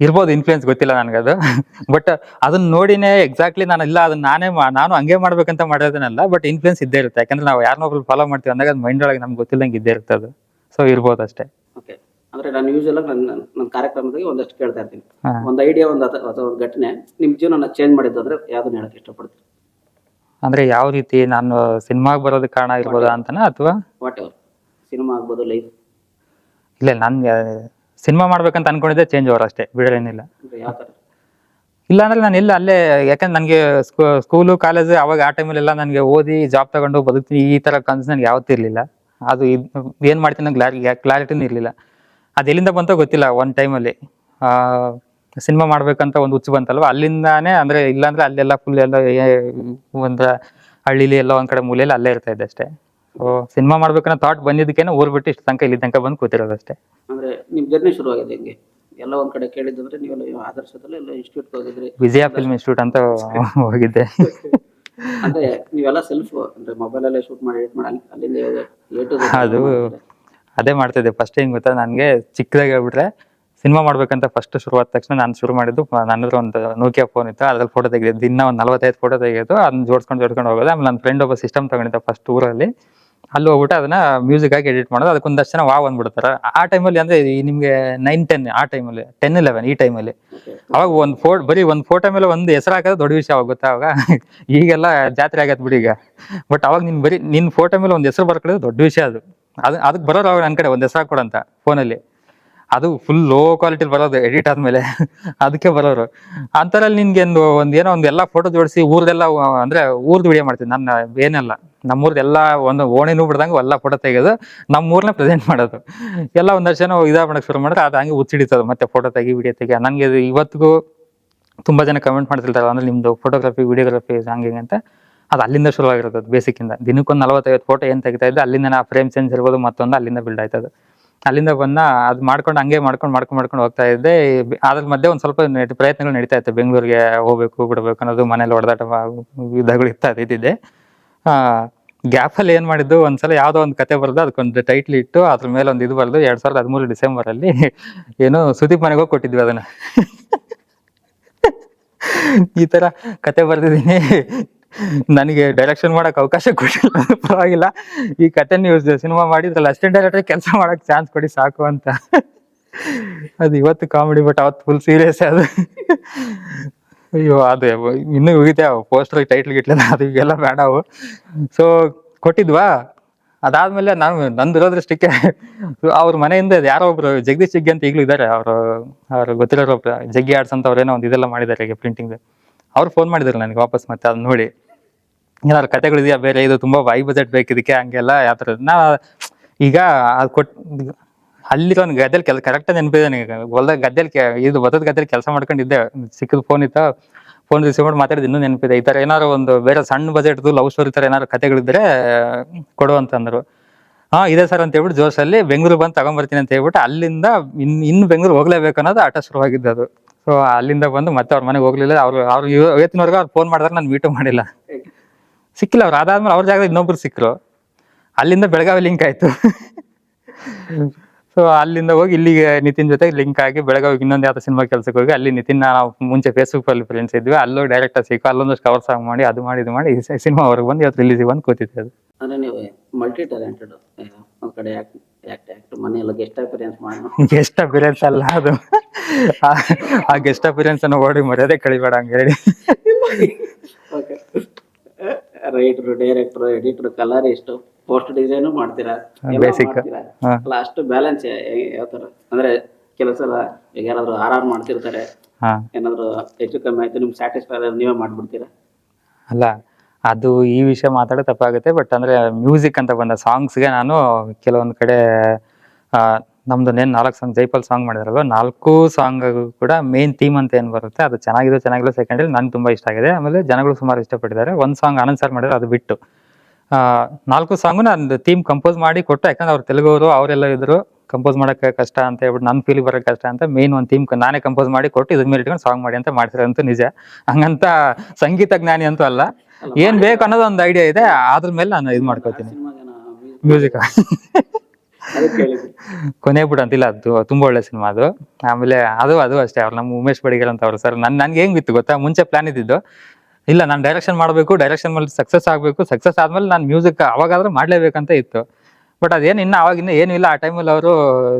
ಇರ್ಬೋದು ಇನ್ಫ್ಲೂಯೆನ್ಸ್ ಗೊತ್ತಿಲ್ಲ ನನಗೆ ಅದು. ಬಟ್ ಅದನ್ನ ನೋಡಿನೇ ಎಕ್ಸಾಕ್ಟ್ಲಿ ನಾನು ಇಲ್ಲ ಅದನ್ನ ನಾನೇ ನಾನು ಹಂಗೆ ಮಾಡ್ಬೇಕಂತ ಮಾಡೋದನ್ನಲ್ಲ ಬಟ್ ಇನ್ಫ್ಲೂಯೆನ್ಸ್ ಇದ್ದೇ ಇರುತ್ತೆ. ಯಾಕಂದ್ರೆ ನಾವು ಯಾರನ್ನೊಬ್ರು ಫಾಲೋ ಮಾಡ್ತೀವಿ ಅಂದಾಗ ಅದು ಮೈಂಡ್ ಒಳಗೆ ನಮ್ಗೆ ಗೊತ್ತಿಲ್ಲಂಗೆ ಇದ್ದೇ ಇರುತ್ತೆ ಅದು. ಸೊ ಇರ್ಬೋದು ಅಷ್ಟೇ. ಓಕೆ ಅಂದ್ರೆ ನಾನು ಯೂಶಲ್ ನನ್ನ ನನ್ನ ಕಾರ್ಯಕ್ರಮದಲ್ಲಿ ಒಂದಷ್ಟು ಕೇಳ್ತಾ ಇರ್ತೀನಿ. ಒಂದು ಐಡಿಯಾ ಒಂದು ಅಥವಾ ಅಥವಾ ಒಂದು ಘಟನೆ ನಿಮ್ಮ ಜೀವನ ಚೇಂಜ್ ಮಾಡಿದ್ದು ಅಂದ್ರೆ ಯಾವ್ದನ್ನ ಹೇಳಕ್ಕೆ ಇಷ್ಟಪಡ್ತೀನಿ ಅಂದ್ರೆ ಯಾವ ರೀತಿ ನಾನು ಸಿನಿಮಾಗೆ ಬರೋದಕ್ಕೆ ಕಾರಣ ಇರ್ಬೋದಾ ಅಂತನಾ ಅಥವಾ? ವಾಟ್ ಎವರ್ ಸಿನಿಮಾ ಆಗ್ಬೋದು ಲೈಫ್ ಇಲ್ಲ ನನ್ಗೆ ಸಿನಿಮಾ ಮಾಡ್ಬೇಕಂತ ಅನ್ಕೊಂಡಿದ್ದೆ ಚೇಂಜ್ ಓವರ್ ಅಷ್ಟೇ ಬಿಡೋದೇನಿಲ್ಲ ಏನಿಲ್ಲ. ಯಾವ ಥರ? ಇಲ್ಲ ಅಂದ್ರೆ ನಾನು ಇಲ್ಲ ಅಲ್ಲೇ ಯಾಕಂದ್ರೆ ನನಗೆ ಸ್ಕೂಲು ಕಾಲೇಜ್ ಅವಾಗ ಆ ಟೈಮಲ್ಲಿ ಎಲ್ಲ ನನಗೆ ಓದಿ ಜಾಬ್ ತಗೊಂಡು ಬದುಕ್ತೀನಿ ಈ ತರ ಕನ್ಸು ನನಗೆ ಯಾವತ್ತೂ ಇರಲಿಲ್ಲ. ಅದು ಏನು ಮಾಡ್ತೀನಿ ಕ್ಲಾರಿ ಕ್ಲಾರಿಟಿನೂ ಇರಲಿಲ್ಲ. ಅದು ಎಲ್ಲಿಂದ ಬಂತೋ ಗೊತ್ತಿಲ್ಲ ಒನ್ ಟೈಮಲ್ಲಿ ಸಿನಿಮಾ ಮಾಡ್ಬೇಕಂತ ಒಂದು ಹುಚ್ಚು ಬಂತಲ್ವ ಅಲ್ಲಿಂದಾನೇ ಅಂದ್ರೆ ಇಲ್ಲಾಂದ್ರೆ ಅಲ್ಲೆಲ್ಲ ಫುಲ್ ಎಲ್ಲ ಒಂದು ಒಂದ್ ಹಳ್ಳಿಲಿ ಎಲ್ಲ ಒಂದ್ ಕಡೆ ಮೂಲೆಯಲ್ಲಿ ಅಲ್ಲೇ ಇರ್ತಾ ಇದ್ದೆ ಅಷ್ಟೇ. ಸೊ ಸಿನಿಮಾ ಮಾಡ್ಬೇಕನ್ನೋ ಥಾಟ್ ಬಂದಿದ್ದಕ್ಕೇನೆ ಊರ್ ಬಿಟ್ಟು ಇಷ್ಟು ತನಕ ಇಲ್ಲಿ ತನಕ ಬಂದು ಕೂತಿರೋದು ಅಷ್ಟೇ ಅಂದ್ರೆ ನಿಮ್ ಜರ್ನಿ ಶುರುವಾಗಿದೆ ಹೆಂಗೆ? ಎಲ್ಲ ಒಂದ್ ಕಡೆ ಕೇಳಿದ್ರೆ ನೀವೆಲ್ಲ ಆದರ್ಶದಲ್ಲಿ ಎಲ್ಲ ಇನ್ಸ್ಟಿಟ್ಯೂಟ್ಗೆ ಹೋಗಿದ್ರಿ. ವಿಜಯ ಫಿಲ್ಮ್ ಇನ್ಸ್ಟಿಟ್ಯೂಟ್ ಅಂತ ಹೋಗಿದ್ದೆ. ಅಂದ್ರೆ ನೀವೆಲ್ಲ ಸೆಲ್ಫ್ ಅಂದ್ರೆ ಮೊಬೈಲ್ ಅಲ್ಲೇ ಶೂಟ್ ಮಾಡಿ ಎಡಿಟ್ ಮಾಡಿ ಅಲ್ಲಿ- ಅಲ್ಲಿಂದ ಅದು ಅದೇ ಮಾಡ್ತಿದ್ದೆ. ಫಸ್ಟ್ ಹೆಂಗ್ ಗೊತ್ತಾ? ನನಗೆ ಚಿಕ್ಕದಾಗಿ ಹೇಳ್ಬಿಟ್ರೆ ಸಿನಿಮಾ ಮಾಡ್ಬೇಕಂತ ಫಸ್ಟ್ ಶುರು ಶುರುವಾದ ತಕ್ಷಣ ನಾನು ಶುರು ಮಾಡಿದ್ದು ನನ್ನ ಹತ್ರ ಒಂದು ನೋಕಿಯಾ ಫೋನ್ ಇತ್ತು. ಅದ್ರಲ್ಲಿ ಫೋಟೋ ತೆಗೆದಿದ್ದು. ದಿನ ಒಂದು ನಲವತ್ತೈದು ಫೋಟೋ ತೆಗೆಯೋದು ಅದನ್ನ ಜೋಡ್ಸ್ಕೊಂಡು ಜೋಡ್ಸ್ಕೊಂಡು ಹೋಗೋದು. ಆಮೇಲೆ ನನ್ನ ಫ್ರೆಂಡ್ ಒಬ್ಬ ಸಿಸ್ಟಮ್ ತಗೊಂಡಿದ್ದ ಫಸ್ಟ್ ಊರಲ್ಲಿ. ಅಲ್ಲಿ ಹೋಗ್ಬಿಟ್ಟು ಅದನ್ನ ಮ್ಯೂಸಿಕ್ ಆಗಿ ಎಡಿಟ್ ಮಾಡೋದು. ಅದಕ್ಕೊಂದಷ್ಟು ಜನ ವಾವ್ ಅಂದ್ಬಿಡ್ತಾರೆ. ಆ ಟೈಮಲ್ಲಿ ಅಂದ್ರೆ ನಿಮ್ಗೆ ನೈನ್ ಟೆನ್ ಆ ಟೈಮಲ್ಲಿ ಟೆನ್ ಇಲೆವೆನ್ ಈ ಟೈಮಲ್ಲಿ ಅವಾಗ ಒಂದು ಫೋಟೋ ಬರೀ ಒಂದು ಫೋಟೋ ಮೇಲೆ ಒಂದು ಹೆಸರು ಹಾಕೋದು ದೊಡ್ಡ ವಿಷಯ ಆಗುತ್ತೆ ಗೊತ್ತಾ ಅವಾಗ? ಈಗೆಲ್ಲ ಜಾತ್ರೆ ಆಗತ್ತೆ ಬಿಡಿ ಈಗ. ಬಟ್ ಅವಾಗ ನಿನ್ ಬರೀ, ನಿನ್ ಫೋಟೋ ಮೇಲೆ ಒಂದು ಹೆಸರು ಬರ್ಕೊಳ್ಳೋದು ದೊಡ್ಡ ವಿಷಯ ಅದು. ಅದು ಅದಕ್ಕೆ ಬರೋರು ಅವಾಗ ನನ್ನ ಕಡೆ ಒಂದು ಹೆಸರು ಹಾಕೊಡಂತ ಫೋನಲ್ಲಿ ಅದು ಫುಲ್ ಲೋ ಕ್ವಾಲಿಟಿ ಬರೋದು ಎಡಿಟ್ ಆದ್ಮೇಲೆ ಅದಕ್ಕೆ ಬರೋರು. ಅಂತರಲ್ಲಿ ನಿನ್ಗೆ ಒಂದು, ಒಂದ್ ಏನೋ ಒಂದು ಎಲ್ಲ ಫೋಟೋ ಜೋಡಿಸಿ ಊರ್ದೆಲ್ಲ ಅಂದ್ರೆ ಊರ್ದು ವಿಡಿಯೋ ಮಾಡ್ತೀನಿ. ನನ್ನ ಏನೆಲ್ಲ. ನಮ್ಮೂರ್ದು ಎಲ್ಲಾ ಒಂದು ಓಣಿನೂ ಬಿಡ್ದಂಗೆ ಎಲ್ಲ ಫೋಟೋ ತೆಗೆಯೋದು ನಮ್ಮೂರ್ನ ಪ್ರೆಸೆಂಟ್ ಮಾಡೋದು. ಎಲ್ಲ ಒಂದಷ್ಟು ಜನ ಇದಾಗ ಶುರು ಮಾಡಿದ್ರೆ ಅದು ಹಂಗೆ ಹುಚ್ಚಿಡಿತದೆ ಮತ್ತೆ ಫೋಟೋ ತೆಗಿ ವಿಡಿಯೋ ತೆಗಿ. ನನಗೆ ಇದು ಇವತ್ತಿಗೂ ತುಂಬಾ ಜನ ಕಮೆಂಟ್ ಮಾಡ್ತಿರ್ತಾರೆ ಅಂದ್ರೆ ನಿಮ್ದು ಫೋಟೋಗ್ರಫಿ ವಿಡಿಯೋಗ್ರಫಿ ಹಂಗೆ ಅಂತ. ಅದು ಅಲ್ಲಿಂದ ಶುರುವಾಗಿರುತ್ತೆ ಅದು ಬೇಸಿಕ್ಕಿಂದ. ದಿನಕ್ಕೊಂದು ನಲವತ್ತೈವತ್ತು ಫೋಟೋ ಏನು ತೆಗಿತಾ ಇದ್ದೆ, ಅಲ್ಲಿಂದ ನಾ ಫ್ರೇಮ್ ಚೇಂಜ್ ಇರ್ಬೋದು, ಮತ್ತೊಂದು ಅಲ್ಲಿಂದ ಬಿಲ್ಡ್ ಆಯ್ತದು. ಅಲ್ಲಿಂದ ಬಂದ ಅದು ಮಾಡ್ಕೊಂಡು ಹಂಗೆ ಮಾಡ್ಕೊಂಡು ಮಾಡ್ಕೊಂಡು ಮಾಡ್ಕೊಂಡು ಹೋಗ್ತಾ ಇದ್ದೆ. ಅದ್ರ ಮಧ್ಯೆ ಒಂದು ಸ್ವಲ್ಪ ಪ್ರಯತ್ನಗಳು ನಡೀತಾ ಇತ್ತು. ಬೆಂಗಳೂರಿಗೆ ಹೋಗ್ಬೇಕು, ಬಿಡ್ಬೇಕು ಅನ್ನೋದು ಮನೇಲಿ ಹೊಡೆದಾಟ ವಿಧಗಳು ಇರ್ತಾ ಇದ್ದಿದ್ದೆ ಗ್ಯಾಪಲ್ಲಿ ಏನು ಮಾಡಿದ್ದು, ಒಂದ್ಸಲ ಯಾವುದೋ ಒಂದು ಕತೆ ಬರೆದು ಅದಕ್ಕೊಂದು ಟೈಟ್ಲ್ ಇಟ್ಟು ಅದ್ರ ಮೇಲೆ ಒಂದು ಇದು ಬರೆದು ಎರಡ್ ಸಾವಿರದ ಹದಿಮೂರು ಡಿಸೆಂಬರಲ್ಲಿ ಏನು ಸುದೀಪ್ ಮನೆಗೆ ಹೋಗಿ ಕೊಟ್ಟಿದ್ವಿ ಅದನ್ನ. ಈ ತರ ಕತೆ ಬರ್ದಿದ್ದೀನಿ. ನನಗೆ ಡೈರೆಕ್ಷನ್ ಮಾಡಕ್ ಅವಕಾಶ ಕೊಟ್ಟಿಲ್ಲ. ಪರವಾಗಿಲ್ಲ. ಈ ಕತೆ ನೀವು ಸಿನಿಮಾ ಮಾಡಿದ್ರಲ್ಲ ಅಸಿಸ್ಟೆಂಟ್ ಡೈರೆಕ್ಟರ್ ಕೆಲಸ ಮಾಡಕ್ ಚಾನ್ಸ್ ಕೊಡಿ, ಸಾಕು ಅಂತ. ಅದು ಇವತ್ತು ಕಾಮಿಡಿ ಬಟ್ ಅವತ್ತು ಫುಲ್ ಸೀರಿಯಸ್ ಅದು. ಅಯ್ಯೋ, ಅದು ಇನ್ನೂ ಹೋಗಿದೆ ಪೋಸ್ಟರ್ ಟೈಟ್ಲ್ ಗಿಟ್ಲ ಅದು ಈಗೆಲ್ಲ ಬೇಡ ಅವು. ಸೊ ಕೊಟ್ಟಿದ್ವಾ? ಅದಾದ್ಮೇಲೆ ನಾನು, ನಂದು ಇರೋದ್ರಷ್ಟಕ್ಕೆ ಅವ್ರ ಮನೆಯಿಂದ ಯಾರೋ ಒಬ್ರು, ಜಗದೀಶ್ ಜಗ್ಗಿ ಅಂತ ಈಗಲೂ ಇದ್ದಾರೆ. ಅವರು, ಅವ್ರು ಗೊತ್ತಿರೋರು ಜಗ್ಗಿ ಆಡ್ಸ್ ಅಂತ ಅವ್ರೇನೋ ಒಂದು ಇದೆಲ್ಲ ಮಾಡಿದ್ದಾರೆ ಈಗ ಪ್ರಿಂಟಿಂಗ್ ಅವ್ರು ಫೋನ್ ಮಾಡಿದ್ರು ನನಗೆ ವಾಪಸ್ ಮತ್ತೆ ಅದನ್ನ ನೋಡಿ. ಏನಾದ್ರು ಕತೆಗಳಿದೆಯಾ? ಬೇರೆ ಇದು ತುಂಬಾ ವೈ ಬಜೆಟ್ ಬೇಕು ಇದಕ್ಕೆ, ಹಂಗೆಲ್ಲ ಯಾವ ನಾ ಈಗ ಅದು ಕೊಟ್ ಅಲ್ಲಿರೋ ಒಂದು ಗದ್ದೆಲಿ ಕೆಲ ಕರೆಕ್ಟ್ ನೆನಪಿದೆ ನನಗೆ. ಹೊಲ್ದಾಗ ಗದ್ದೆಲಿ ಇದು ಭತ್ತದ ಗದ್ದೆಲಿ ಕೆಲಸ ಮಾಡ್ಕೊಂಡಿದ್ದೆ. ಸಿಕ್ಕಿದ ಫೋನ್ ಇತ್ತು. ಫೋನ್ ರಿಸೀವ್ ಮಾಡಿ ಮಾತಾಡಿದ್ ಇನ್ನೂ ನೆನಪಿದೆ. ಈ ಥರ ಏನಾದ್ರು ಒಂದು ಬೇರೆ ಸಣ್ಣ ಬಜೆಟ್ದು ಲವ್ ಸ್ಟೋರಿ ಥರ ಏನಾದ್ರು ಕತೆಗಳಿದ್ರೆ, ಕೊಡು ಅಂತಂದ್ರು ಹಾ, ಇದೆ ಸರ್ ಅಂತ ಹೇಳ್ಬಿಟ್ಟು ಜೋಶಲ್ಲಿ ಬೆಂಗಳೂರು ಬಂದು ತಗೊಂಬರ್ತೀನಿ ಅಂತ ಹೇಳ್ಬಿಟ್ಟು ಅಲ್ಲಿಂದ ಇನ್ ಇನ್ನು ಬೆಂಗಳೂರು ಹೋಗ್ಲೇಬೇಕು ಅನ್ನೋದು ಆಟ ಶುರುವಾಗಿದ್ದು ಅದು. ಸೊ ಅಲ್ಲಿಂದ ಬಂದು ಮತ್ತೆ ಅವ್ರ ಮನೆಗೆ ಹೋಗ್ಲಿಲ್ಲ. ಅವ್ರು ಅವ್ರು ಇವತ್ತಿನವರೆಗೂ ಅವ್ರು ಫೋನ್ ಮಾಡಿದ್ರೆ ನಾನು ಮೀಟು ಮಾಡಿಲ್ಲ. ಸಿಕ್ಕಿಲ್ಲ ಅವ್ರು. ಅದಾದ್ಮೇಲೆ ಅವ್ರ ಜಾಗದಲ್ಲಿ ಇನ್ನೊಬ್ರು ಸಿಕ್ಕರು ಅಲ್ಲಿಂದ ಬೆಳಗಾವಿ ಲಿಂಕ್ ಆಯ್ತು. ಸೊ ಅಲ್ಲಿಂದ ಹೋಗಿ ಇಲ್ಲಿಗೆ ನಿತಿನ್ ಜೊತೆ ಲಿಂಕ್ ಆಗಿ ಬೆಳಗಾವಿ ಇನ್ನೊಂದು ಯಾವ್ದೋ ಸಿನಿಮಾ ಕೆಲಸಕ್ಕೆ ಹೋಗಿ ಅಲ್ಲಿ ನಿತಿನ್ ನಾವು ಮುಂಚೆ ಫೇಸ್ಬುಕ್ ಅಲ್ಲಿ ಫ್ರೆಂಡ್ಸ್ ಇದ್ವಿ. ಅಲ್ಲೂ ಡೈರೆಕ್ಟ್ ಸಿಕ್ಕು. ಅಲ್ಲೊಂದಷ್ಟು ಕವರ್ ಸಾಂಗ್ ಮಾಡಿ ಅದು ಮಾಡಿ ಇದು ಮಾಡಿ ಸಿನಿಮಾ ಅವ್ರಿಗೆ ಬಂದು ಇವತ್ತು ರಿಲೀಸ್ ಬಂದು ಕೂತಿದ್ದೆ ಅದು. ಅಂದ್ರೆ ನೀವು ಮಲ್ಟಿ ಟ್ಯಾಲೆಂಟೆಡ್ ಒಂದ್ ಕಡೆ ಗೆಸ್ಟ್ ಅಪಿರೆನ್ಸ್ ಅಲ್ಲ ಅದು. ಆ- ಗೆಸ್ಟ್ ಅಪಿರೆನ್ಸ್ ಅನ್ನು ಓಡಿ ಮರ್ಯಾದೆ ಕಳಿಬೇಡ ಹಂಗೇಳಿ writer director editor colourist post design ಮಾಡ್ತೀರಾ? Basic. ಹಾ. ಲಾಸ್ಟ್ ಬ್ಯಾಲೆನ್ಸ್ ಯಾವ ತರ ಅಂದ್ರೆ ಕೆಲವು ಸಲ ಈಗ ಯಾರಾದ್ರೂ ಆರ್ ಆರ್ ಮಾಡ್ತಿರ್ತಾರೆ. ಹಾ. ಏನಾದ್ರು ಹೆಚ್ಚು ಕಮ್ಮಿ ಆಯ್ತು ನಿಮ್ಗೆ ಸ್ಯಾಟಿಸ್ಫೈ ನೀವೇ ಮಾಡ್ಬಿಡ್ತೀರಾ? ಅಲ್ಲ ಅದು ಈ ವಿಷಯ ಮಾತಾಡೋ ತಪ್ಪಾಗುತ್ತೆ ಬಟ್ ಅಂದ್ರೆ ಮ್ಯೂಸಿಕ್ ಅಂತ ಬಂದ ಸಾಂಗ್ಸ್ಗೆ ನಾನು ಕೆಲವೊಂದು ಕಡೆ ಆ, ನಮ್ದು ನೇನು ನಾಲ್ಕು ಸಾಂಗ್ ಜೈಪಲ್ ಸಾಂಗ್ ಮಾಡಿದ್ರಲ್ವ ನಾಲ್ಕು ಸಾಂಗ್ ಕೂಡ ಮೇನ್ ಥೀಮ್ ಅಂತ ಏನು ಬರುತ್ತೆ ಅದು ಚೆನ್ನಾಗಿದೆ ಚೆನ್ನಾಗಿಲ್ಲ ಸೆಕೆಂಡಲ್ಲಿ ನಂಗೆ ತುಂಬಾ ಇಷ್ಟ ಆಗಿದೆ. ಆಮೇಲೆ ಜನಗಳು ಸುಮಾರು ಇಷ್ಟಪಟ್ಟಿದ್ದಾರೆ. ಒಂದು ಸಾಂಗ್ ಆನಂದ್ ಸರ್ ಮಾಡಿದ್ರೆ ಅದು ಬಿಟ್ಟು. ಆ, ನಾಲ್ಕು ಸಾಂಗು ನಾನು ಥೀಮ್ ಕಂಪೋಸ್ ಮಾಡಿ ಕೊಟ್ಟು ಯಾಕಂದ್ರೆ ಅವ್ರು ತೆಲುಗುವರು ಅವರೆಲ್ಲ ಇದ್ರು ಕಂಪೋಸ್ ಮಾಡೋಕ್ಕೆ ಕಷ್ಟ ಅಂತ ಹೇಳ್ಬಿಟ್ಟು ನನ್ನ ಫೀಲ್ ಬರೋಕ್ಕೆ ಕಷ್ಟ ಅಂತ ಮೇನ್ ಒಂದು ಥೀಮ್ ನಾನೇ ಕಂಪೋಸ್ ಮಾಡಿ ಕೊಟ್ಟು ಇದ್ರ ಮೇಲೆ ಇಟ್ಕೊಂಡು ಸಾಂಗ್ ಮಾಡಿ ಅಂತ ಮಾಡ್ತಿರೋದಂತೂ ನಿಜ. ಹಂಗಂತ ಸಂಗೀತ ಜ್ಞಾನಿ ಅಂತೂ ಅಲ್ಲ. ಏನ್ ಬೇಕು ಅನ್ನೋದು ಒಂದು ಐಡಿಯಾ ಇದೆ. ಅದ್ರ ಮೇಲೆ ನಾನು ಇದು ಮಾಡ್ಕೋತೀನಿ. ಮ್ಯೂಸಿಕ್ ಕೊನೆ ಬಿಡು ಅಂತಿಲ್ಲ, ಅದು ತುಂಬಾ ಒಳ್ಳೆ ಸಿನಿಮಾ ಅದು. ಆಮೇಲೆ ಅದು ಅದು ಅಷ್ಟೇ, ಅವ್ರು ನಮ್ಮ ಉಮೇಶ್ ಬಡಿಗರ್ ಅಂತ ಅವ್ರು ಸರ್ ನನ್, ನನ್ಗೆ ಹೆಂಗ್ ಬಿತ್ತು ಗೊತ್ತಾ? ಮುಂಚೆ ಪ್ಲಾನ್ ಇದ್ದಿದ್ದು, ಇಲ್ಲ, ನಾನು ಡೈರೆಕ್ಷನ್ ಮಾಡಬೇಕು ಡೈರೆಕ್ಷನ್ ಮೇಲೆ ಸಕ್ಸಸ್ ಆಗಬೇಕು ಸಕ್ಸಸ್ ಆದ್ಮೇಲೆ ನಾನು ಮ್ಯೂಸಿಕ್ ಅವಾಗಾದ್ರೂ ಮಾಡ್ಲೇಬೇಕಂತ ಇತ್ತು. ಬಟ್ ಅದೇನು ಇನ್ನು ಅವಾಗ ಇನ್ನ ಏನು ಇಲ್ಲ, ಆ ಟೈಮಲ್ಲಿ ಅವರು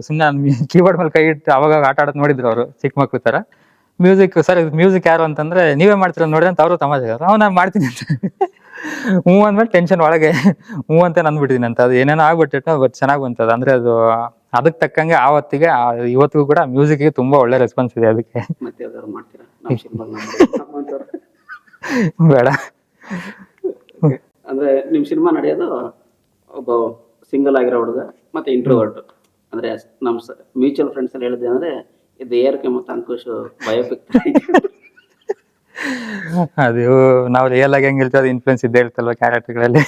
ಸುಮ್ಮನೆ ಕೀಬೋರ್ಡ್ ಮೇಲೆ ಕೈ ಇಟ್ಟು ಅವಾಗ ಆಟ ಆಡೋದು ನೋಡಿದ್ರು ಅವರು, ಚಿಕ್ಕ ಮಕ್ಳು ಥರ ಮ್ಯೂಸಿಕ್ ಸರ್ ಮ್ಯೂಸಿಕ್ ಯಾರು ಅಂತಂದ್ರೆ ನೀವೇ ಮಾಡ್ತೀರ ನೋಡ್ರಿ ಅಂತ ಅವರು ತಮಾಷೆ ಅವ್ರು ನಾನು ಮಾಡ್ತೀನಿ ಅಂತ. ಹ್ಞೂ ಅಂದ್ಮೇಲೆ ಟೆನ್ಷನ್ ಒಳಗೆ. ಹ್ಞೂ ಅಂತ ಅಂದ್ಬಿಟ್ಟಿದ್ದೀನಿ ಅಂತ. ಅದು ಏನೇನೋ ಆಗ್ಬಿಟ್ಟಿತ್ತು ಬಟ್ ಚೆನ್ನಾಗಿ ಬಂತದ. ಅಂದ್ರೆ ಅದು ಅದಕ್ಕೆ ತಕ್ಕಂಗೆ ಆವತ್ತಿಗೆ ಆ ಇವತ್ತಿಗೂ ಕೂಡ ಮ್ಯೂಸಿಕ್ಗೆ ತುಂಬಾ ಒಳ್ಳೆ ರೆಸ್ಪಾನ್ಸ್ ಇದೆ ಅದಕ್ಕೆ. ಮತ್ತೆ ಯಾವ್ದಾದ್ರು ಮಾಡ್ತೀರಾ? ನಮ್ಮ ಸಿನಿಮಾ ಬೇಡ. ಅಂದ್ರೆ ನಿಮ್ ಸಿನಿಮಾ ನಡೆಯೋದು ಒಬ್ಬ ಸಿಂಗಲ್ ಆಗಿರೋ ಹುಡುಗ ಮತ್ತೆ ಇಂಟ್ರೋವರ್ಟ್ ಅಂದ್ರೆ ನಮ್ ಮ್ಯೂಚುವಲ್ ಫ್ರೆಂಡ್ಸ್ ಅಲ್ಲಿ ಹೇಳಿದೆ ಅಂದ್ರೆ ಇದು ಏರ್ಕೆ ಮತ್ತು ಅಂಕುಶ್ ಬಯೋಪಿಕ್ ಅದು ನಾವು ರಿಯಲ್ ಆಗಿ ಹೆಂಗಿರ್ತೀವಿ ಅದು ಇನ್ಫ್ಲುಯೆನ್ಸ್ ಇದ್ದೇ ಇರ್ತಲ್ವ ಕ್ಯಾರೆಕ್ಟರ್ಗಳಲ್ಲಿ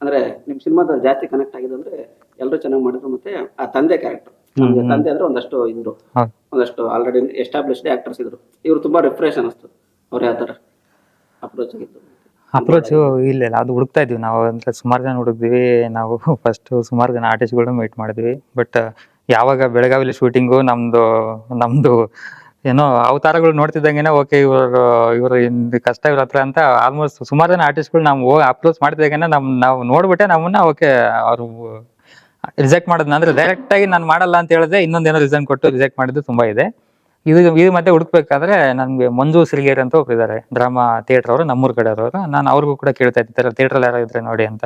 ಅಂದ್ರೆ ನಿಮ್ ಸಿನಿಮಾದ ಜಾಸ್ತಿ ಕನೆಕ್ಟ್ ಆಗಿದೆ ಅಂದ್ರೆ ಎಲ್ಲರೂ ಚೆನ್ನಾಗಿ ಮಾಡಿದ್ರು ಮತ್ತೆ ಆ ತಂದೆ ಕ್ಯಾರೆಕ್ಟರ್ ತಂದೆ ಅಂದ್ರೆ ಒಂದಷ್ಟು ಇದ್ರು. ಹೌದು. ಒಂದಷ್ಟು ಆಲ್ರೆಡಿ ಎಸ್ಟಾಬ್ಲಿಷ್ಡ್ ಆಕ್ಟರ್ಸ್ ಇದ್ರು. ಇವ್ರು ತುಂಬಾ ರಿಫ್ರೆಶ್ ಅನಿಸ್ತು ಅವ್ರು ಯಾವ ತರ ಅಪ್ರೋಚ್ ಆಗಿತ್ತು? ಅಪ್ರೋಚ್ ಇಲ್ಲ ಇಲ್ಲ. ಅದು ಹುಡುಕ್ತಾ ಇದ್ವಿ ನಾವು. ಅಂದ್ರೆ ಸುಮಾರು ಜನ ಹುಡುಕ್ದಿವಿ. ನಾವು ಫಸ್ಟ್ ಸುಮಾರು ಜನ ಆರ್ಟಿಸ್ಟ್ಗಳನ್ನ ಮೀಟ್ ಮಾಡಿದ್ವಿ. ಬಟ್ ಯಾವಾಗ ಬೆಳಗಾವಿಲಿ ಶೂಟಿಂಗು ನಮ್ದು ನಮ್ದು ಏನೋ ಅವತಾರಗಳು ನೋಡ್ತಿದ್ದಂಗೆನೆ ಓಕೆ, ಇವರು ಇವರು ಕಷ್ಟ ಇವ್ರ ಹತ್ರ ಅಂತ ಆಲ್ಮೋಸ್ಟ್ ಸುಮಾರು ಜನ ಆರ್ಟಿಸ್ಟ್ಗಳು ನಾವು ಅಪ್ರೋಚ್ ಮಾಡ್ತಿದ್ದಾಗೇನೆ ನಮ್, ನಾವು ನೋಡ್ಬಿಟ್ಟೆ ನಮ್ಮನ್ನ ಓಕೆ ಅವರು ರಿಜೆಕ್ಟ್ ಮಾಡೋದನ್ನ ಅಂದ್ರೆ ಡೈರೆಕ್ಟ್ ಆಗಿ ನಾನು ಮಾಡಲ್ಲ ಅಂತ ಹೇಳಿದ್ರೆ ಇನ್ನೊಂದೇನೋ ರೀಸನ್ ಕೊಟ್ಟು ರಿಜೆಕ್ಟ್ ಮಾಡಿದ್ದು ತುಂಬಾ ಇದೆ. ಇದು ಇದು ಮತ್ತೆ ಹುಡುಕ್ಬೇಕಾದ್ರೆ ನನ್ಗೆ ಮಂಜು ಸಿರಿಗೇರಿ ಅಂತ ಒಬ್ರು ಇದ್ದಾರೆ ಡ್ರಾಮಾ ಥಿಯೇಟರ್ ಅವರು, ನಮ್ಮೂರ್ ಕಡೆ ಅವರು. ನಾನು ಅವ್ರಿಗೂ ಕೂಡ ಕೇಳ್ತಾ ಇದ್ದಾರೆ ಥಿಯೇಟ್ರಲ್ಲಿ ಯಾರು ಇದ್ರೆ ನೋಡಿ ಅಂತ.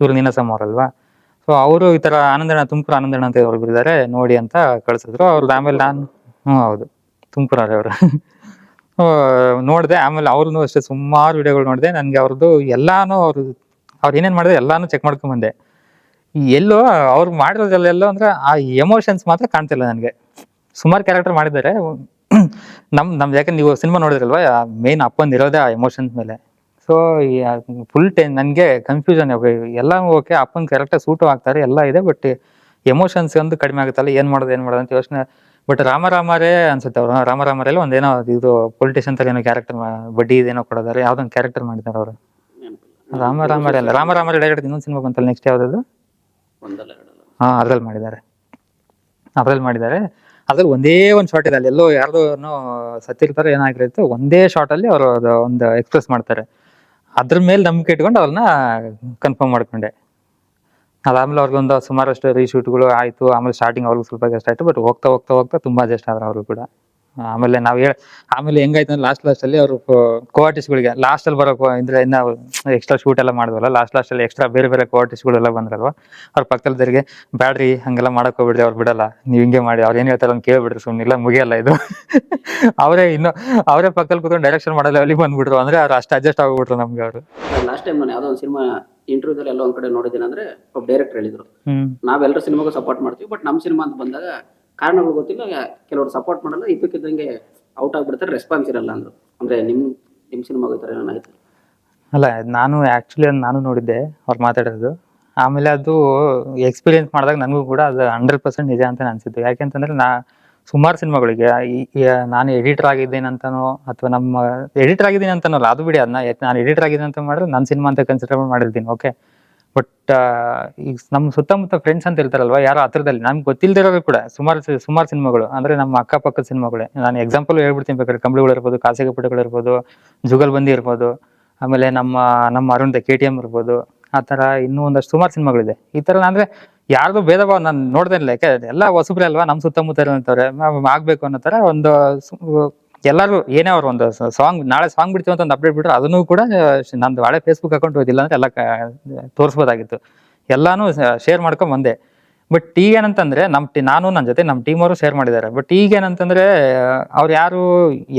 ಇವ್ರು ನೀನಸಮ್ ಅವರಲ್ವಾ? ಸೊ ಅವರು ಈ ತರ ಆನಂದಣ್ಣ, ತುಮಕೂರು ಆನಂದಣ್ಣ ಅಂತ ಅವ್ರು ಇದ್ದಾರೆ, ನೋಡಿ ಅಂತ ಕಳ್ಸಿದ್ರು. ಅವ್ರದ್ದು ಆಮೇಲೆ ನಾನು ಹ್ಞೂ ಹೌದು. ತುಮಕೂರವ್ರೆ ಅವರು ನೋಡಿದೆ, ಆಮೇಲೆ ಅವ್ರದ್ದು ಅಷ್ಟೇ ಸುಮಾರು ವಿಡಿಯೋಗಳು ನೋಡಿದೆ. ನನಗೆ ಅವ್ರದ್ದು ಎಲ್ಲಾನು ಅವ್ರು ಅವ್ರು ಏನೇನು ಮಾಡಿದೆ ಎಲ್ಲಾನು ಚೆಕ್ ಮಾಡ್ಕೊಂಡ್ ಬಂದೆ ಎಲ್ಲೋ ಅವ್ರು ಮಾಡಿರೋದ್ರಲ್ಲೆಲ್ಲೋ ಅಂದ್ರೆ ಆ ಎಮೋಷನ್ಸ್ ಮಾತ್ರ ಕಾಣ್ತಿಲ್ಲ ನನಗೆ. ಸುಮಾರು ಕ್ಯಾರೆಕ್ಟರ್ ಮಾಡಿದ್ದಾರೆ. ನಮ್ ನಮ್ದು ಯಾಕಂದ್ರೆ ನೀವು ಸಿನಿಮಾ ನೋಡಿದ್ರಲ್ವಾ ಮೇನ್ ಅಪ್ಪಂದು ಇರೋದೇ ಆ ಎಮೋಷನ್ಸ್ ಮೇಲೆ. ಸೊ ಫುಲ್ ಟೈಮ್ ನನಗೆ ಕನ್ಫ್ಯೂಷನ್ ಎಲ್ಲ ಓಕೆ ಅಪ್ಪನ ಕ್ಯಾರೆಕ್ಟರ್ ಸೂಟು ಆಗ್ತಾರೆ, ಎಲ್ಲ ಇದೆ ಬಟ್ ಎಮೋಷನ್ಸ್ ಒಂದು ಕಡಿಮೆ ಆಗುತ್ತಲ್ಲ, ಏನು ಮಾಡೋದು ಏನು ಮಾಡೋದು ಅಂತ ಯೋಚನೆ ಬಟ್ ರಾಮರಾಮರೇ ಅನ್ಸುತ್ತೆ ಅವರು. ರಾಮರಾಮರಲ್ಲಿ ಒಂದೇನೋ ಇದು ಪೊಲಿಟಿಷಿಯನ್ ತರ ಏನೋ ಕ್ಯಾರೆಕ್ಟರ್ ಬಡ್ಡಿ ಇದೇನೋ ಕೊಡೋದಾರೆ ಯಾವ್ದೊಂದು ಕ್ಯಾರೆಕ್ಟರ್ ಮಾಡಿದ್ದಾರೆ ಅವರು. ರಾಮರಾಮರೇ ಅಲ್ಲ. ರಾಮರಾಮರೇ ಡೈರೆಕ್ಟ್ ಇನ್ನೊಂದು ಸಿನಿಮಾ ಬಂತಲ್ಲ ನೆಕ್ಸ್ಟ್ ಯಾವ್ದದು? ಹಾ ಅದ್ರಲ್ಲಿ ಮಾಡಿದ್ದಾರೆ. ಅದ್ರಲ್ಲಿ ಮಾಡಿದ್ದಾರೆ. ಅದ್ರಲ್ಲಿ ಒಂದೇ ಒಂದು ಶಾರ್ಟ್ ಇದೆ. ಅಲ್ಲಿ ಎಲ್ಲೋ ಯಾರ್ದೋ ಸತ್ತಿರ್ತಾರೆ ಏನಾಗಿರುತ್ತೆ ಒಂದೇ ಶಾರ್ಟ್ ಅಲ್ಲಿ ಅವರು ಒಂದು ಎಕ್ಸ್ಪ್ರೆಸ್ ಮಾಡ್ತಾರೆ. ಅದ್ರ ಮೇಲೆ ನಂಬಿಕೆ ಇಟ್ಕೊಂಡು ಅವ್ರನ್ನ ಕನ್ಫರ್ಮ್ ಮಾಡ್ಕೊಂಡೆ. ಅದಾದ್ಮೇಲೆ ಅವ್ರಿಗೊಂದು ಸುಮಾರಷ್ಟು ರೀಶೂಟ್ಗಳು ಆಯ್ತು. ಆಮೇಲೆ ಸ್ಟಾರ್ಟಿಂಗ್ ಅವ್ರಿಗೆ ಸ್ವಲ್ಪ ಕಷ್ಟ ಆಯ್ತು. ಬಟ್ ಹೋಗ್ತಾ ಹೋಗ್ತಾ ಹೋಗ್ತಾ ತುಂಬಾ ಅಡ್ಜಸ್ಟ್ ಆದ್ರು ಅವರು ಕೂಡ. ಆಮೇಲೆ ನಾವ್ ಹೇಳ, ಆಮೇಲೆ ಹೆಂಗಾಯ್ತು ಅಂದ್ರೆ ಲಾಸ್ಟ್ ಲಾಸ್ಟಲ್ಲಿ ಅವರು ಕೋಆರ್ಟಿಸ್ಟ್ಗಳಿಗೆ ಲಾಸ್ಟ್ ಅಲ್ಲಿ ಬರೋ ಅಂದರೆ ಇನ್ನ ಎಕ್ಸ್ಟ್ರಾ ಶೂಟ್ ಎಲ್ಲ ಮಾಡಿದ್ವಲ್ಲ ಲಾಸ್ಟ್ ಲಾಸ್ಟಲ್ಲಿ ಎಕ್ಸ್ಟ್ರಾ ಬೇರೆ ಬೇರೆ ಕೋಆರ್ಟಿಸ್ಟ್ಗಳೆಲ್ಲ ಬಂದ್ರಲ್ವಾ, ಅವ್ರ ಪಕ್ಕದಲ್ಲಿದ್ದರಿಗೆ ಬ್ಯಾಡ್ರಿ, ಹಂಗೆಲ್ಲ ಮಾಡಕ್ ಹೋಗ್ಬಿಡ್ರಿ, ಅವ್ರು ಬಿಡಲ್ಲ, ನೀವು ಹಿಂಗೆ ಮಾಡಿ, ಅವ್ರು ಏನ್ ಹೇಳ್ತಾರೆ ಅಂತ ಕೇಳಿಬಿಡ್ರಿ ಸುಮ್ಮನಿಲ್ಲ ಮುಗಿಯಲ್ಲ ಇದು. ಅವರೇ ಇನ್ನು, ಅವರೇ ಪಕ್ಕದಲ್ಲಿ ಕೂತ್ಕೊಂಡು ಡೈರೆಕ್ಷನ್ ಮಾಡಲ್ಲ ಅಲ್ಲಿ ಬಂದ್ಬಿಟ್ರು ಅಂದ್ರೆ ಅವ್ರು ಅಷ್ಟು ಅಡ್ಜಸ್ಟ್ ಆಗ್ಬಿಟ್ರು ನಮ್ಗೆ ಅವರು. ಲಾಸ್ಟ್ ಟೈಮ್ ಯಾವುದೋ ಒಂದು ಸಿನಿಮಾ ಇಂಟರ್ವ್ಯೂದಲ್ಲಿ ಎಲ್ಲ ಒಂದ್ ಕಡೆ ನೋಡಿದ್ದೀನಿ ಅಂದ್ರೆ ಒಬ್ಬ ಡೈರೆಕ್ಟರ್ ಹೇಳಿದ್ರು. ನಾವೆಲ್ಲರ ಸಿನಿಮಾಗೂ ಸಪೋರ್ಟ್ ಮಾಡ್ತೀವಿ ಬಟ್ ನಮ್ಮ ಸಿನಿಮಾ ಅಂತ ಬಂದಾಗ ಕಾರಣಗಳು ಗೊತ್ತಿಲ್ಲ ಕೆಲವರು ಸಪೋರ್ಟ್ ಮಾಡಲ್ಲ ಇದಕ್ಕಿದ್ದಂಗೆ ಔಟ್ ಆಗ್ಬಿಡ್ತಾರೆ ರೆಸ್ಪಾನ್ಸ್ ಇರಲ್ಲ ಅಂದ್ರು. ಅಂದ್ರೆ ನಿಮ್ ನಿಮ್ ಸಿನಿಮಾ ಹೋಗ್ತಾರೆ ಏನಾಯ್ತು ಅಲ್ಲ ನಾನು ಆಕ್ಚುಲಿ ನಾನು ನೋಡಿದ್ದೆ ಅವ್ರು ಮಾತಾಡೋದು. ಆಮೇಲೆ ಅದು ಎಕ್ಸ್ಪೀರಿಯೆನ್ಸ್ ಮಾಡಿದಾಗ ನನಗೂ ಕೂಡ ಅದು ಹಂಡ್ರೆಡ್ ಪರ್ಸೆಂಟ್ ನಿಜ ಅಂತ ಅನಿಸಿದ್ದು ಯಾಕೆಂತಂದ್ರೆ ನಾ ಸುಮಾರು ಸಿನಿಮಾಗಳಿಗೆ ನಾನು ಎಡಿಟರ್ ಆಗಿದ್ದೇನೆ ಅಂತನೋ, ಅಥವಾ ನಮ್ಮ ಎಡಿಟರ್ ಆಗಿದ್ದೀನಿ ಅಂತನೋ ಅದು ಬಿಡಿ ಅದನ್ನ ನಾನು ಎಡಿಟರ್ ಆಗಿದ್ದೀನಿ ಅಂತ ಮಾಡಿದ್ರೆ ನನ್ನ ಸಿನಿಮಾ ಅಂತ ಕನ್ಸಿಡರ್ ಮಾಡಿರ್ತೀನಿ ಓಕೆ ಬಟ್ ಈಗ ನಮ್ಮ ಸುತ್ತಮುತ್ತ ಫ್ರೆಂಡ್ಸ್ ಅಂತ ಇರ್ತಾರಲ್ವಾ, ಯಾರೋ ಹತ್ರದಲ್ಲಿ, ನಮ್ಗೆ ಗೊತ್ತಿಲ್ದಿರೋರು ಕೂಡ, ಸುಮಾರು ಸುಮಾರು ಸಿನಿಮಾಗಳು, ಅಂದ್ರೆ ನಮ್ಮ ಅಕ್ಕಪಕ್ಕದ ಸಿನಿಮಾಗಳೇ. ನಾನು ಎಕ್ಸಾಂಪಲ್ ಹೇಳ್ಬಿಡ್ತೀನಿ, ಬೇಕಾದ್ರೆ ಕಂಬಳಿಗಳು ಇರ್ಬೋದು ಪುಟಗಳು ಇರ್ಬೋದು, ಜುಗಲ್ಬಂದಿ ಇರ್ಬೋದು, ಆಮೇಲೆ ನಮ್ಮ ನಮ್ಮ ಅರುಣ್ದ ಕೆ ಟಿ ಎಂ ಇರ್ಬೋದು ಆ ಥರ ಇನ್ನೂ ಒಂದಷ್ಟು ಸುಮಾರು ಸಿನಿಮಾಗಳಿದೆ. ಈ ಥರ ಅಂದ್ರೆ ಯಾರ್ದು ಭೇದ ಭಾವ ನಾನು ನೋಡ್ದೆ ಇಲ್ಲ ಯಾಕೆ ಎಲ್ಲ ಹೊಸಬ್ರೆ ಅಲ್ವಾ? ನಮ್ಮ ಸುತ್ತಮುತ್ತ ಇರೋಂಥವ್ರೆ ಆಗಬೇಕು ಅನ್ನೋ ಥರ ಒಂದು ಎಲ್ಲರೂ ಏನೇ ಅವ್ರು ಒಂದು ಸಾಂಗ್, ನಾಳೆ ಸಾಂಗ್ ಬಿಡ್ತೀವಿ ಅಂತ ಒಂದು ಅಪ್ಡೇಟ್ ಬಿಟ್ರೆ ಅದನ್ನು ಕೂಡ ನಂದು ಹಳೆ ಫೇಸ್ಬುಕ್ ಅಕೌಂಟ್ ಹೋಗಿಲ್ಲ ಅಂದ್ರೆ ಎಲ್ಲ ತೋರಿಸ್ಬೋದಾಗಿತ್ತು. ಎಲ್ಲಾನು ಶೇರ್ ಮಾಡ್ಕೊಂಡ್ ಬಂದೆ. ಬಟ್ ಈಗ ಏನಂತಂದ್ರೆ ನಮ್ ಟಿ ನಾನು ನನ್ನ ಜೊತೆ ನಮ್ಮ ಟೀಮ್ ಅವರು ಶೇರ್ ಮಾಡಿದ್ದಾರೆ. ಬಟ್ ಈಗ ಏನಂತಂದ್ರೆ ಅವ್ರು ಯಾರು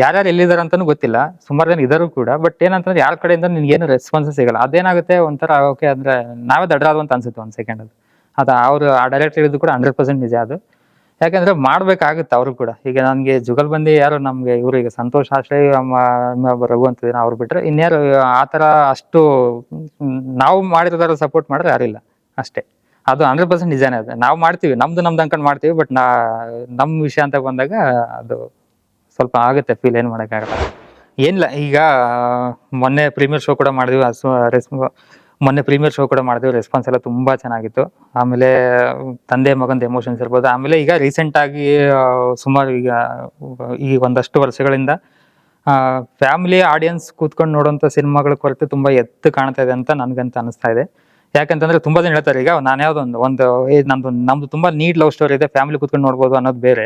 ಯಾರ್ಯಾರು ಎಲ್ಲಿದ್ದಾರೆ ಅಂತಾನು ಗೊತ್ತಿಲ್ಲ. ಸುಮಾರು ಜನ ಇದಾರು ಕೂಡ. ಬಟ್ ಏನಂತಂದ್ರೆ ಯಾರ ಕಡೆಯಿಂದ ನಿನ್ಗೆ ಏನು ರೆಸ್ಪಾನ್ಸ್ ಸಿಗಲ್ಲ. ಅದೇನಾಗುತ್ತೆ ಒಂಥರ ಓಕೆ ಅಂದ್ರೆ ನಾವೇ ದಡ್ರಾದು ಅಂತ ಅನ್ಸುತ್ತೆ ಒಂದ್ ಸೆಕೆಂಡ್ ಅದು ಅದು ಅವ್ರು ಆ ಡೈರೆಕ್ಟ್ ಹೇಳಿದ್ದು ಕೂಡ ಹಂಡ್ರೆಡ್ ಪರ್ಸೆಂಟ್ ನಿಜ ಅದು. ಯಾಕಂದ್ರೆ ಮಾಡ್ಬೇಕಾಗುತ್ತೆ ಅವರು ಕೂಡ. ಈಗ ನನ್ಗೆ ಜುಗಲ್ಬಂದಿ ಯಾರು ನಮ್ಗೆ ಇವರು ಈಗ ಸಂತೋಷ್ ಆಶ್ರಯ್ ರಘು ಅಂತ ಇದಾರೆ, ಅವ್ರು ಬಿಟ್ರೆ ಇನ್ಯಾರು ಆ ಥರ ಅಷ್ಟು ನಾವು ಮಾಡಿರೋದಾರ ಸಪೋರ್ಟ್ ಮಾಡಿದ್ರೆ ಯಾರಿಲ್ಲ ಅಷ್ಟೇ. ಅದು ಹಂಡ್ರೆಡ್ ಪರ್ಸೆಂಟ್ ನಿಜಾನೇ ಅದು ನಾವು ಮಾಡ್ತೀವಿ, ನಮ್ದು ನಮ್ದು ಅನ್ಕೊಂಡು ಮಾಡ್ತೀವಿ ಬಟ್ ನಾ ನಮ್ಮ ವಿಷಯ ಅಂತ ಬಂದಾಗ ಅದು ಸ್ವಲ್ಪ ಆಗುತ್ತೆ ಫೀಲ್ ಏನು ಮಾಡೋಕ್ಕಾಗಲ್ಲ ಏನಿಲ್ಲ, ಈಗ ಮೊನ್ನೆ ಪ್ರೀಮಿಯರ್ ಶೋ ಕೂಡ ಮಾಡಿದ್ವಿ ಅಸು ರೆಸ್ ಮೊನ್ನೆ ಪ್ರೀಮಿಯರ್ ಶೋ ಕೂಡ ಮಾಡಿದ್ವಿ ರೆಸ್ಪಾನ್ಸ್ ಎಲ್ಲ ತುಂಬಾ ಚೆನ್ನಾಗಿತ್ತು. ಆಮೇಲೆ ತಂದೆ ಮಗಂದು ಎಮೋಷನ್ಸ್ ಇರ್ಬೋದು. ಆಮೇಲೆ ಈಗ ರೀಸೆಂಟ್ ಆಗಿ ಸುಮಾರು ಈಗ, ಈ ಒಂದಷ್ಟು ವರ್ಷಗಳಿಂದ ಫ್ಯಾಮಿಲಿ ಆಡಿಯನ್ಸ್ ಕೂತ್ಕೊಂಡು ನೋಡುವಂಥ ಸಿನಿಮಾಗಳ ಕೊರತೆ ತುಂಬಾ ಎತ್ತು ಕಾಣ್ತಾ ಇದೆ ಅಂತ ನನಗಂತ ಅನಿಸ್ತಾ ಇದೆ. ಯಾಕಂತಂದ್ರೆ ತುಂಬಾ ಜನ ಹೇಳ್ತಾರೆ, ಈಗ ನಾನು ಯಾವ್ದೊಂದು, ಒಂದು ನಮ್ದು ನಮ್ದು ತುಂಬಾ ನೀಟ್ ಲವ್ ಸ್ಟೋರಿ ಇದೆ ಫ್ಯಾಮಿಲಿ ಕುತ್ಕೊಂಡು ನೋಡ್ಬೋದು ಅನ್ನೋದು ಬೇರೆ.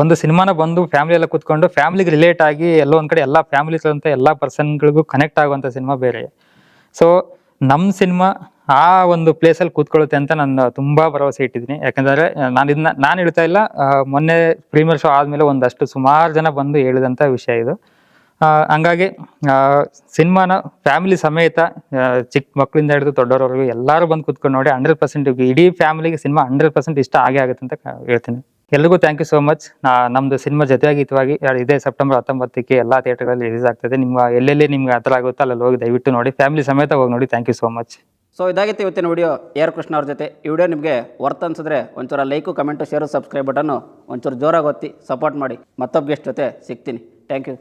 ಒಂದು ಸಿನಿಮಾನ ಬಂದು ಫ್ಯಾಮಿಲಿ ಎಲ್ಲ ಕುತ್ಕೊಂಡು ಫ್ಯಾಮಿಲಿಗೆ ರಿಲೇಟ್ ಆಗಿ ಎಲ್ಲೋ ಒಂದ್ ಕಡೆ ಎಲ್ಲ ಫ್ಯಾಮಿಲಿ ಅಂತ ಪರ್ಸನ್ ಪರ್ಸನ್ಗಳಿಗೂ ಕನೆಕ್ಟ್ ಆಗುವಂತ ಸಿನಿಮಾ ಬೇರೆ. ಸೊ ನಮ್ ಸಿನಿಮಾ ಆ ಒಂದು ಪ್ಲೇಸ್ ಅಲ್ಲಿ ಕೂತ್ಕೊಳ್ಳುತ್ತೆ ಅಂತ ನಾನು ತುಂಬಾ ಭರವಸೆ ಇಟ್ಟಿದ್ದೀನಿ. ಯಾಕಂದ್ರೆ ನಾನು ಇದನ್ನ ನಾನು ಹೇಳ್ತಾ ಇಲ್ಲ ಮೊನ್ನೆ ಪ್ರೀಮಿಯರ್ ಶೋ ಆದ್ಮೇಲೆ ಒಂದಷ್ಟು ಸುಮಾರು ಜನ ಬಂದು ಹೇಳಿದಂತ ವಿಷಯ ಇದು. ಹಂಗಾಗಿ ಸಿನಿಮಾನ ಫ್ಯಾಮಿಲಿ ಸಮೇತ ಚಿಕ್ಕ ಮಕ್ಕಳಿಂದ ಹಿಡಿದು ದೊಡ್ಡವರವರೆಗೂ ಎಲ್ಲರೂ ಬಂದು ಕುತ್ಕೊಂಡು ನೋಡಿ ಹಂಡ್ರೆಡ್ ಪರ್ಸೆಂಟ್ ಇಡೀ ಫ್ಯಾಮಿಲಿಗೆ ಸಿನಿಮಾ ಹಂಡ್ರೆಡ್ ಪರ್ಸೆಂಟ್ ಇಷ್ಟ ಆಗೇ ಆಗುತ್ತೆ ಅಂತ ಹೇಳ್ತೀನಿ. ಎಲ್ರಿಗೂ ಥ್ಯಾಂಕ್ ಯು ಸೋ ಮಚ್ ನಮ್ಮದು ಸಿನಿಮಾ ಜೊತೆಯಾಗಿತವಾಗಿ ಇದೇ ಸೆಪ್ಟೆಂಬರ್ ಹತ್ತೊಂಬತ್ತಕ್ಕೆ ಎಲ್ಲ ಥಿಯೇಟರ್ಗಳಲ್ಲಿ ರಿಲೀಸ್ ಆಗ್ತದೆ. ನಿಮ್ಮ, ಎಲ್ಲೆಲ್ಲಿ ನಿಮ್ಗೆ ಹತ್ರ ಆಗುತ್ತೋ ಅಲ್ಲಿ ಹೋಗಿ ದಯವಿಟ್ಟು ನೋಡಿ. ಫ್ಯಾಮಿಲಿ ಸಮೇತ ಹೋಗಿ ನೋಡಿ. Thank you so much so ಇದಾಗಿತ್ತು ಇವತ್ತಿನ ವಿಡಿಯೋ ಆರ್ ಕೃಷ್ಣ ಅವ್ರ ಜೊತೆ. ಈ ವಿಡಿಯೋ ನಿಮಗೆ ವರ್ತ್ ಅನ್ಸಿದ್ರೆ ಒಂಚೂರ ಲೈಕು ಕಮೆಂಟು ಶೇರು ಸಬ್ಸ್ಕ್ರೈಬ್ ಬಟನ್ನು ಒಂಚೂರು ಜೋರಾಗಿ ಒತ್ತಿ ಸಪೋರ್ಟ್ ಮಾಡಿ. ಮತ್ತೊಬ್ಬ ಗೆಸ್ಟ್ ಜೊತೆ ಸಿಗ್ತೀನಿ. Thank you